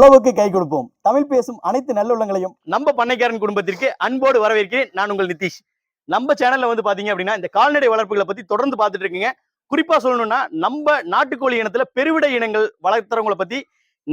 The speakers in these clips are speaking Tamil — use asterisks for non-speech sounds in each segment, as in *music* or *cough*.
உழவுக்கு கை கொடுப்போம். தமிழ் பேசும் அனைத்து நல்லுள்ளங்களையும் நம்ம பண்ணைக்காரன் குடும்பத்திற்கு அன்போடு வரவேற்கிறேன். நான் உங்கள் நிதிஷ். நம்ம சேனல்ல வந்து பாத்தீங்க அப்படின்னா இந்த கால்நடை வளர்ப்புகளை பத்தி தொடர்ந்து பார்த்துட்டு இருக்கீங்க. குறிப்பா சொல்லணும்னா நம்ம நாட்டுக்கோழி இனத்துல பெருவிடை இனங்கள் வளர்த்துறவங்கள பத்தி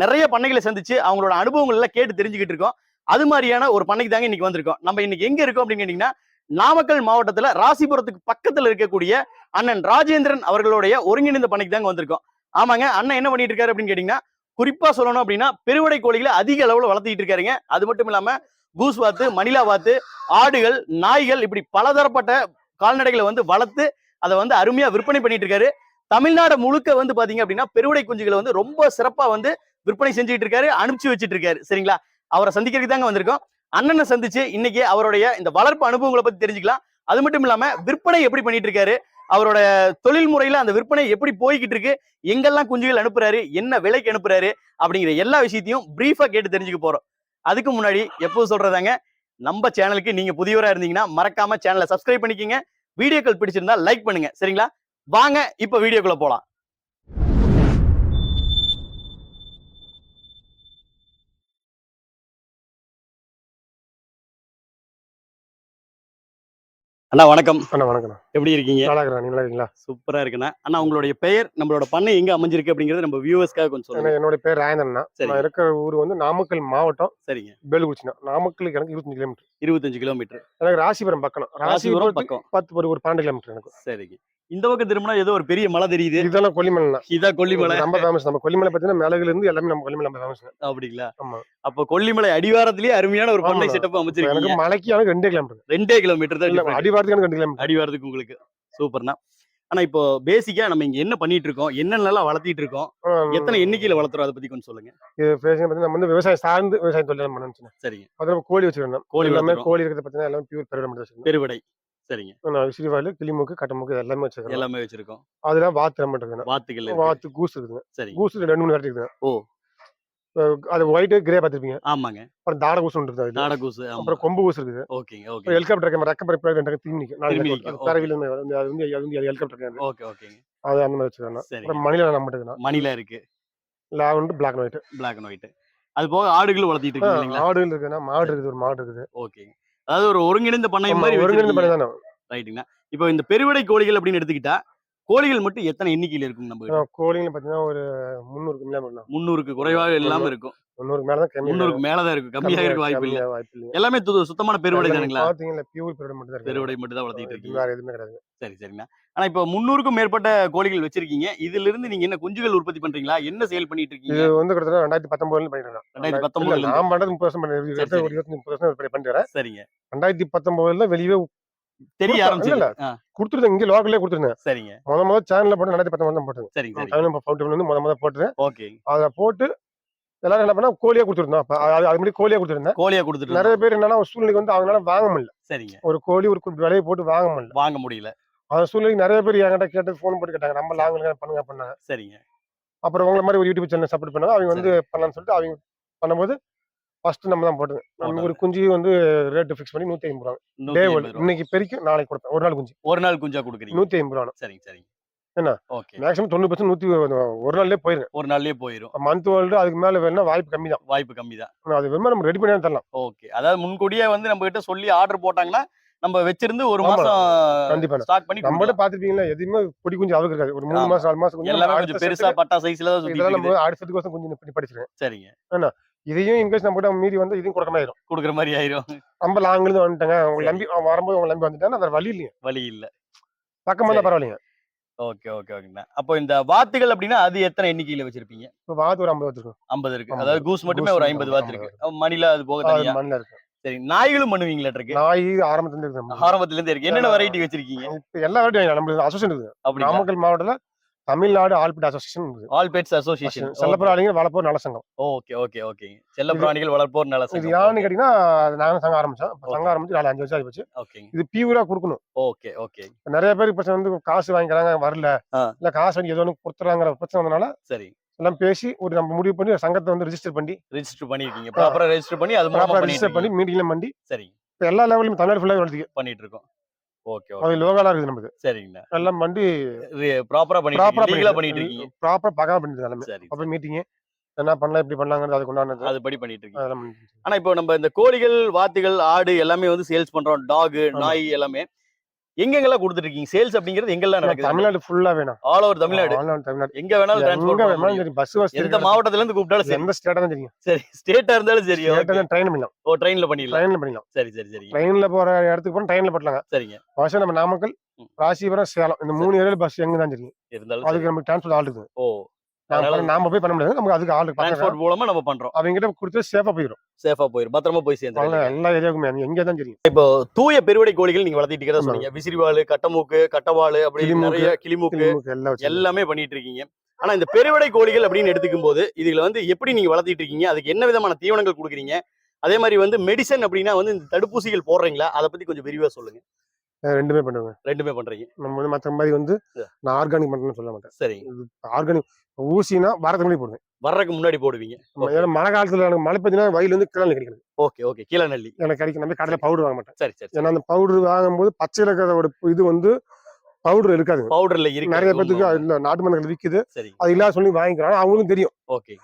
நிறைய பண்ணைகளை சந்திச்சு அவங்களோட அனுபவங்கள் எல்லாம் கேட்டு தெரிஞ்சுக்கிட்டு இருக்கோம். அது மாதிரியான ஒரு பண்ணைக்கு தாங்க இன்னைக்கு வந்திருக்கோம். நம்ம இன்னைக்கு எங்க இருக்கோம் அப்படின்னு கேட்டீங்கன்னா நாமக்கல் மாவட்டத்துல ராசிபுரத்துக்கு பக்கத்துல இருக்கக்கூடிய அண்ணன் ராஜேந்திரன் அவர்களுடைய ஒருங்கிணைந்த பணிக்கு தாங்க வந்திருக்கோம். ஆமாங்க அண்ணன் என்ன பண்ணிட்டு இருக்காரு அப்படின்னு கேட்டீங்கன்னா குறிப்பா சொல்லணும் அப்படின்னா பெருவடை கோழிகளை அதிக அளவுல வளர்த்திட்டு இருக்காருங்க. அது மட்டும் இல்லாம கூஸ் வாத்து மணிலா வாத்து ஆடுகள் நாய்கள் இப்படி பலதரப்பட்ட கால்நடைகளை வந்து வளர்த்து அதை வந்து அருமையா விற்பனை பண்ணிட்டு இருக்காரு. தமிழ்நாடு முழுக்க வந்து பாத்தீங்க அப்படின்னா பெருவடை குஞ்சுகளை வந்து ரொம்ப சிறப்பா வந்து விற்பனை செஞ்சுட்டு இருக்காரு அனுப்பிச்சு வச்சுட்டு இருக்காரு. சரிங்களா? அவரை சந்திக்கிறதுக்கு தாங்க வந்திருக்கோம். அண்ணனை சந்திச்சு இன்னைக்கு அவருடைய இந்த வளர்ப்பு அனுபவங்களை பத்தி தெரிஞ்சுக்கலாம். அது மட்டும் இல்லாம விற்பனை எப்படி பண்ணிட்டு இருக்காரு? அவரோட தொழில் முறையில அந்த விற்பனை எப்படி போய்கிட்டு இருக்கு? எங்கெல்லாம் குஞ்சுகள் அனுப்புறாரு? என்ன விலைக்கு அனுப்புறாரு? அப்படிங்கிற எல்லா விஷயத்தையும் பிரீஃபா கேட்டு தெரிஞ்சுக்க போறோம். அதுக்கு முன்னாடி எப்போது சொல்றதாங்க நம்ம சேனலுக்கு நீங்க புதியவரா இருந்தீங்கன்னா மறக்காம சேனலை சப்ஸ்கிரைப் பண்ணிக்கோங்க. வீடியோக்கள் பிடிச்சிருந்தா லைக் பண்ணுங்க. சரிங்களா? வாங்க இப்ப வீடியோக்குள்ள போலாம். அண்ணா வணக்கம். அண்ணா வணக்கண்ணா எப்படி இருக்கீங்க? நல்லா இருக்கிறேன் நல்லா இருக்கீங்களா? சூப்பரா இருக்குண்ணா. அண்ணா உங்களுடைய பெயர் நம்மளோட பண்ணை எங்க அமைஞ்சிருக்கு அப்படிங்கறது நம்ம வியூவர்ஸ்க்காக கொஞ்சம் சொல்லுங்க. என்னோட பேர் ராயந்தண்ணா. நான் இருக்கிற ஊர் வந்து நாமக்கல் மாவட்டம் சரிங்க. பேலுக்குறிச்சினா நாமக்கலுக்கு எனக்கு இருபத்தஞ்சு கிலோமீட்டர். இருபத்தஞ்சு கிலோமீட்டர். எனக்கு ராசிபுரம் பக்கம் ராசிபுரம் பக்கம். பத்து ஒரு ஒரு பன்னெண்டு கிலோமீட்டர் எனக்கு. சரிங்க. இந்த பக்கம் திரும்பினா ஏதோ ஒரு பெரிய மலை தெரியுது. இதெல்லாம் கொல்லிமலை இதா கொல்லிமலை. நம்ம ஃபேமஸ் நம்ம கொல்லிமலை பார்த்தீங்கன்னா மிளகுல இருந்து எல்லாமே நம்ம கொல்லிமலை நம்ம ஃபேமஸ் அப்படிங்களா? ஆமா. அப்ப கொல்லிமலை அடிவாரத்திலேயே அருமையான ஒரு பண்ணை. செட்டப் அமைச்சிருக்கீங்க. மலைக்கு எனக்கு ரெண்டே கிலோமீட்டர். ரெண்டே கிலோமீட்டர் தான் different. அடிவாரத்துக்கு ரெண்டு கிலோமீட்டர் அடிவாரத்துக்கு உங்களுக்கு. சூப்பர்ண்ணா ஆனா இப்போ பேசிக்கா நம்ம இங்க என்ன பண்ணிட்டு இருக்கோம் என்னென்னலாம் வளர்த்திட்டு இருக்கோம் எத்தனை எண்ணிக்கையில வளர்த்துறோம்? அதை பத்தி கொஞ்சம் சொல்லுங்க. இது பார்த்தீங்கன்னா நம்ம வந்து விவசாயம் சார்ந்து விவசாயம் தொழில் பண்ண நினைச்சேன் சரிங்க. பார்த்தா கோழி வச்சிருந்தோம் கோழி எல்லாமே. கோழி இருக்கிறத பார்த்தீங்கன்னா எல்லாமே பியூர் பெருவிட மட்டும் பெருவிடை சரிங்க. விசிறிவாயில் கிளிமூக்கு கட்டமுக்கு எல்லாமே வச்சிருக்கேன் எல்லாமே வச்சிருக்கோம். அதெல்லாம் வாத்து வாத்துகள் இருக்கு. வாத்து கூஸ் இருக்குதுங்க. சரிங்க கூஸ் ரெண்டு மூணு வெரைட்டி இருக்குதுங்க. ஓ. அது ஒயிட் கிரே பார்த்துருப்பீங்க. ஆமாங்க. அப்புறம் தாட ஒன்று இருக்குது. நாடகூசு ஆமா. அப்புறம் கொம்பு ஊசு இருக்குது. ஓகேங்க ஓகே ஹெலிகாப்டர் கேமரா ரெக்க பரப்பு ரெண்டு திரும்பி நிற்கும் நிக்கும், அது வந்து அது வந்து ஹெலிகாப்டர் கேமரா ஓகே ஓகேங்க. அது அந்த மாதிரி சரிங்க. அப்புறம் மணில நம்ம இருக்குதுண்ணா மணில இருக்கு. லாவெண்ட் black and white black and white அது போக ஆடுகள் வளர்த்திட்டு இருக்கீங்க ஆடுகள் இருக்குதுண்ணா மாடு இருக்குது ஒரு மாடு இருக்குது. ஓகேங்க. அதாவது ஒரு ஒருங்கிணைந்த பண்ணை மாதிரி ஒருங்கிணைந்து பண்ணி தானே. ரைட்டுங்கண்ணா இப்போ இந்த பெருவிடை கோழிகள் அப்படின்னு எடுத்துக்கிட்டா கோழிகள் மட்டும் எத்தனை எண்ணிக்கையில் இருக்கும் நம்ம? கோழிங்க பார்த்தீங்கன்னா ஒரு முந்நூறுக்கு மேலே பண்ணலாம் முந்நூறுக்கு குறைவாக இல்லாம இருக்கும். முந்நூறுக்கு மேலே தான் முந்நூறுக்கு மேலதான் இருக்கும் கம்மியாக இருக்க வாய்ப்பு இல்லை. வாய்ப்பு இல்லை. எல்லாமே சுத்தமான பெருவிடை தானுங்களா? பார்த்தீங்களா பியூர் பெருவிடை மட்டும் தான் இருக்கு. பெருவிடை மட்டும் தான் வளர்த்திட்டு இது இருக்கீங்க. வேற எதுவுமே கிடையாது. சரி சரிங்கண்ணா ஆனா இப்போ முந்நூறுக்கும் மேற்பட்ட கோழிகள் வச்சிருக்கீங்க. இதுல இருந்து நீங்க என்ன குஞ்சுகள் உற்பத்தி பண்றீங்களா? என்ன செயல் பண்ணிட்டு இது இருக்கீங்க வந்து கிட்டத்தட்ட ரெண்டாயிரத்தி பத்தொன்பதுல பண்ணிட்டு இருக்கேன். ரெண்டாயிரத்தி பத்தொன்பதுல நான் பண்றது முப்பது வருஷம் பண்ணி முப்பது வருஷம் பண்ணிட்டு சரிங்க. ரெண்டாயிரத்தி பத்தொன்பதுல வெளியே தெரிய ஆரம்பிச்சு கொடுத்துருந்தேன் இங்க லோக்கல்லே கொடுத்துருந்தேன். சரிங்க. முத முத சேனல்ல போட்டு ரெண்டாயிரத்தி பத்தொன்பது தான் போட்டேன். சரிங்க ஃபவுண்டேஷன் வந்து முத முத போட்டு ஓகே. அதை போட்டு எல்லாரும் என்ன பண்ணா கோழியா கொடுத்துருந்தோம். அது மாதிரி கோழியா கொடுத்துருந்தேன். கோழியா கொடுத்துட்டு நிறைய பேர் என்னன்னா ஒரு சூழ்நிலைக்கு வந்து அவங்களால வாங்க முடியல. சரிங்க. ஒரு கோழி ஒரு விலையை போட்டு வாங்க முடியல. வாங்க முடியல. அந்த சூழ்நிலைக்கு நிறைய பேர் என்கிட்ட கேட்டு ஃபோன் போட்டு கேட்டாங்க. நம்ம லாங்க பண்ணுங்க? பண்ணாங்க சரிங்க. அப்புறம் உங்களை மாதிரி ஒரு யூடியூப் சேனல் சப்போர்ட் பண்ணாங்க. அவங்க வந்து பண்ணலாம்னு சொல்லிட்டு அவங்க பண்ணும்போது ஃபர்ஸ்ட் நம்ம தான் போட்டது. நம்ம. ஒரு குஞ்சு வந்து ரேட் ஃபிக்ஸ் பண்ணி நூத்தி ஐம்பது ரூபா. டே. இன்னைக்கு பெருக்கும் நாளைக்கு கொடுப்பேன். ஒரு நாள் குஞ்சு. ஒரு நாள் குஞ்சா கொடுக்குறீங்க? நூத்தி ஐம்பது ரூபா சரிங்க சரிங்க. என்ன? ஓகே. மேக்ஸிமம் தொண்ணூறு பர்சன்ட் நூத்தி ஒரு நாள்லயே போயிருங்க. ஒரு நாள்லயே போயிரும். மந்த் வேர்ல்டு அதுக்கு மேல வேணும்னா வாய்ப்பு கம்மி தான். வாய்ப்பு கம்மி தான். அது வேணுமா நம்ம ரெடி பண்ணி தரலாம். ஓகே. அதாவது முன்கூட்டியே வந்து நம்ம கிட்ட சொல்லி ஆர்டர் போட்டாங்கன்னா நம்ம வச்சிருந்து ஒரு. மாசம் கண்டிப்பா. ஸ்டார்ட் பண்ணி கொடுக்கலாம். பாத்துருப்பீங்களா? எதுவுமே பொடி குஞ்சு அளவுக்கு இருக்காது. ஒரு மூணு. மாசம் நாலு மாசம் எல்லாமே நம்ம கொஞ்சம் பெருசா பட்டா சைஸ்ல தான் சுத்திட்டு இதெல்லாம் இருக்குது. நம்ம அடுத்த செட்டுக்கு கொஞ்சம் படிச்சிருக்கேன் சரிங்க. இதையும் இங்கிலீஷ் நம்ம கிட்ட மீறி வந்து இதையும் கொடுக்க மாதிரி ஆயிரும் கொடுக்குற மாதிரி ஆயிரும். நம்ம லாங்ல இருந்து வந்துட்டாங்க. அவங்க. நம்பி அவங்க வரும்போது அவங்க நம்பி வந்துட்டாங்க. வேற வழி இல்லைங்க. வழி இல்ல. பக்கமா. தான் பரவாயில்லைங்க. ஓகே ஓகே ஓகேண்ணா அப்போ இந்த வாத்துகள் அப்படின்னா அது எத்தனை எண்ணிக்கையில வச்சிருப்பீங்க? இப்போ வாத்து ஒரு ஐம்பது வச்சிருக்கோம். ஐம்பது இருக்கு. அதாவது கூஸ் மட்டுமே ஒரு ஐம்பது வாத்து இருக்கு. மணில அது போக மண்ணில் இருக்கு. சரி. நாய்களும் பண்ணுவீங்களா இருக்கு நாய் ஆரம்பத்துல இருந்து இருக்கு ஆரம்பத்துல இருந்து இருக்கு. என்னென்ன வெரைட்டி வச்சிருக்கீங்க? எல்லா வாட்டியும் நம்ம அசோசியேஷன் அப்படி நாமக்கல் மாவட்டத்துல தமிழ்நாடு ஆல்பிட் அசோசியேஷன் இருக்குது ஆல் பெட்ஸ் அசோசியேஷன். செல்லப்பிராணிகள் வளர்ப்போர் நல சங்கம் ஓகே ஓகே ஓகே. செல்ல பிராணிகள் வளர்ப்போர் நல இது யாருன்னு கேட்டீங்கன்னா நானும் சங்கம் ஆரம்பிச்சோம் சங்கம் ஆரம்பிச்சு நாலு அஞ்சு வருஷம் ஆயிப்போச்சு ஓகேங்க. இது பியூரா கொடுக்கணும். Okay okay. நிறைய பேர் இப்ப வந்து காசு வாங்கிக்கிறாங்க வரல. இல்ல காசு வாங்கி ஏதோ ஒன்று கொடுத்துறாங்கிற பிரச்சனை வந்தனால சரி. எல்லாம் பேசி ஒரு நம்ம முடிவு பண்ணி சங்கத்தை வந்து ரிஜிஸ்டர் பண்ணி ரெஜிஸ்டர் பண்ணிருக்கீங்க. ப்ராப்பரா ரெஜிஸ்டர் பண்ணி அது ரிஜிஸ்டர் பண்ணி மீட்டிங்ல பண்ணி சரி. இப்ப எல்லா லெவலும் தமிழ்நாடு ஃபுல்லாக பண்ணிட்டு இருக்கோம். ஓகே அது லோகலா இருக்குது நமக்கு சரிங்கண்ணா. எல்லாம் பண்ணி ப்ராப்பரா பண்ணிட்டு ப்ராப்பரா லீகலா பண்ணிட்டு இருக்கீங்க? ப்ராப்பரா பக்கா பண்ணிட்டு எல்லாமே சரி அப்புறம் மீட்டிங் என்ன பண்ணலாம் இப்படி பண்ணலாங்கிறது அதுக்கு உண்டானது அது படி பண்ணிட்டு இருக்கீங்க. ஆனா இப்போ நம்ம இந்த கோழிகள் வாத்துகள் ஆடு எல்லாமே வந்து சேல்ஸ் பண்றோம். டாக். நாய் எல்லாமே. எங்கெங்கெல்லாம் கொடுத்துட்டு இருக்கீங்க சேல்ஸ் அப்படிங்கிறது எங்கெல்லாம் நடக்குது? தமிழ்நாடு ஃபுல்லா வேணும். All over Tamil Nadu. All Tamil Nadu. எங்க வேணாலும் டிரான்ஸ்போர்ட் வேணாலும் சரி பஸ் வசதி எந்த மாவட்டத்துல இருந்து கூப்பிட்டாலும் சரி. எந்த ஸ்டேட்டா தான் தெரியும். சரி ஸ்டேட்டா இருந்தாலும் சரி. ட்ரெயின் பண்ணலாம் ஓ ட்ரெயின்ல பண்ணிடலாம். ட்ரெயின்ல பண்ணிடலாம். சரி சரி சரி ட்ரெயின்ல போற இடத்துக்கு போனா ட்ரெயின்ல போட்டலாங்க சரிங்க. வருஷம் நம்ம நாமக்கல். ராசிபுரம் சேலம். இந்த மூணு ஏரியால பஸ் எங்க தான் தெரியும். இருந்தாலும். அதுக்கு நமக்கு டிரான்ஸ்போர்ட் ஆள் இருக்கு ஓ நாம போய் பண்ண முடியாது. நமக்கு அதுக்கு ஆள் டிரான்ஸ்போர்ட் மூலமா நம்ம பண்றோம். அவங்க கிட்ட கொடுத்து சேஃபா போயிடும் சேஃபா போயிரும். பத்திரமா போய் சேர்ந்து எல்லா ஏரியாவுக்குமே எங்க தான் தெரியும். இப்போ தூய பெருவடை கோழிகள் நீங்க வளர்த்திட்டு இருக்கிறதா. சொன்னீங்க. விசிறிவாள் கட்டமூக்கு கட்டவாள் அப்படி நிறைய கிளிமூக்கு எல்லாம் பண்ணிட்டு இருக்கீங்க. ஆனா இந்த பெருவடை கோழிகள் அப்படின்னு எடுத்துக்கும் போது இதுல வந்து எப்படி நீங்க வளர்த்திட்டு இருக்கீங்க? அதுக்கு என்ன விதமான தீவனங்கள் கொடுக்குறீங்க? அதே மாதிரி வந்து மெடிசன் அப்படின்னா வந்து இந்த தடுப்பூசிகள் போடுறீங்களா? அதை பத்தி கொஞ்சம் விரிவா சொல்லுங்க. ரெண்டுமே பண்ணுவாங்க ரெண்டுமே பண்றீங்க. நம்ம வந்து மத்த மாதிரி வந்து. நான் ஆர்கானிக் மட்டும் சொல்ல மாட்டேன். சரிங்க. ஆர்கானிக் ஊசினா வாரத்துக்கு முன்னாடி போடுவேன். வர்றதுக்கு முன்னாடி போடுவீங்க. ஏன்னா மழை காலத்துல எனக்கு மழை பெய்யுதுன்னா வயல் வந்து கிளம்பி கிடைக்கிறது ஓகே ஓகே கீழே நல்லி. எனக்கு கிடைக்கும். நம்ம கடையில பவுடர் வாங்க மாட்டேன். சரி சரி ஏன்னா அந்த பவுடர் வாங்கும்போது பச்சையில இருக்கிறதோட இது வந்து பவுடர் இருக்காதுங்க பவுடர்ல இருக்கு நிறைய பேத்துக்கு இல்ல நாட்டு மரங்கள் விக்குது. சரி. அது இல்லாத சொல்லி வாங்கிக்கிறாங்க அவங்களுக்கும் தெரியும். ஓகே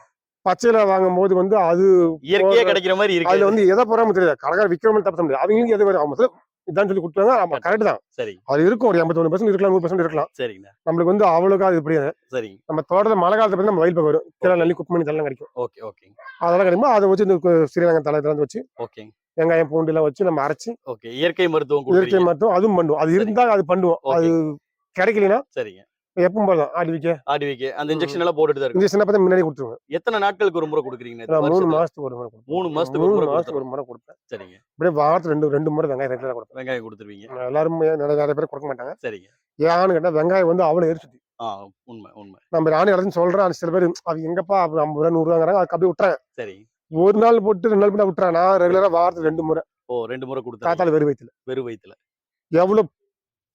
பச்சையில வாங்கும்போது வந்து அது இயற்கையா கிடைக்கிற மாதிரி அதுல இருக்கு வந்து எதை போறாம தெரியாது கடைக்கார விற்கிறவங்க தப்பு முடியாது அவங்களுக்கு எது வரும் அவங்க இதான் சொல்லி கொடுத்தாங்க. ஆமா கரெக்ட் தான். சரி. அது இருக்கும். ஒரு எண்பத்தொன்னு பர்சன்ட் இருக்கலாம் நூறு பர்சன்ட் இருக்கலாம். சரிங்க நம்மளுக்கு வந்து அவ்வளோக்கா அது புரியாது. சரிங்க நம்ம தோட்டத்துல மழை காலத்துல பார்த்து நம்ம வயல் பக்கம் வரும். கீழே நல்லி குப்பமணி தலை கிடைக்கும். Okay okay. அதெல்லாம் கிடைக்குமா அதை வச்சு இந்த ஸ்ரீரங்கம் தலை இதெல்லாம் வச்சு ஓகே. வெங்காயம் பூண்டு எல்லாம் வச்சு நம்ம அரைச்சு ஓகே. இயற்கை மருத்துவம் இயற்கை மருத்துவம் அதுவும் பண்ணுவோம். அது சரி. இருந்தா அது பண்ணுவோம். அது கிடைக்கலனா சரிங்க. எப்பவும் போதும் ஆடி வைக்க. ஆடிவிக்கு அந்த இன்ஜெக்ஷன் எல்லாம் போட்டுட்டு தான் இருக்கு சின்ன பார்த்தா முன்னாடி கொடுத்துருவேன். எத்தனை நாட்களுக்கு ஒரு முறை கொடுக்குறீங்க மூணு? மாசத்துக்கு ஒரு முறை மூணு மாசத்துக்கு ஒரு மாசத்துக்கு ஒரு முறை கொடுப்பேன். சரிங்க. அப்படியே வாரத்துல ரெண்டு ரெண்டு முறை வெங்காயம் ரெகுலரா கொடுப்பேன். வெங்காயம் கொடுத்துருவீங்க. எல்லாரும் நிறைய நிறைய பேர் கொடுக்க மாட்டாங்க. சரிங்க. ஏன்னு கேட்டா வெங்காயம் வந்து அவ்வளவு எரிச்சுது ஆ உண்மை உண்மை. நம்ம நானும் எல்லாரும் சொல்றேன் சில பேர் அது எங்கப்பா ஐம்பது ரூபா நூறு ரூபாங்கிறாங்க அதுக்கு அப்படியே விட்டுறேன் சரி. ஒரு நாள் போட்டு ரெண்டு நாள் போட்டு விட்டுறேன். நான் ரெகுலரா வாரத்துக்கு ரெண்டு முறை. ஓ ரெண்டு முறை கொடுத்தா வெறும் வயிற்றுல வெறும் வயித்துல. எவ்வளவு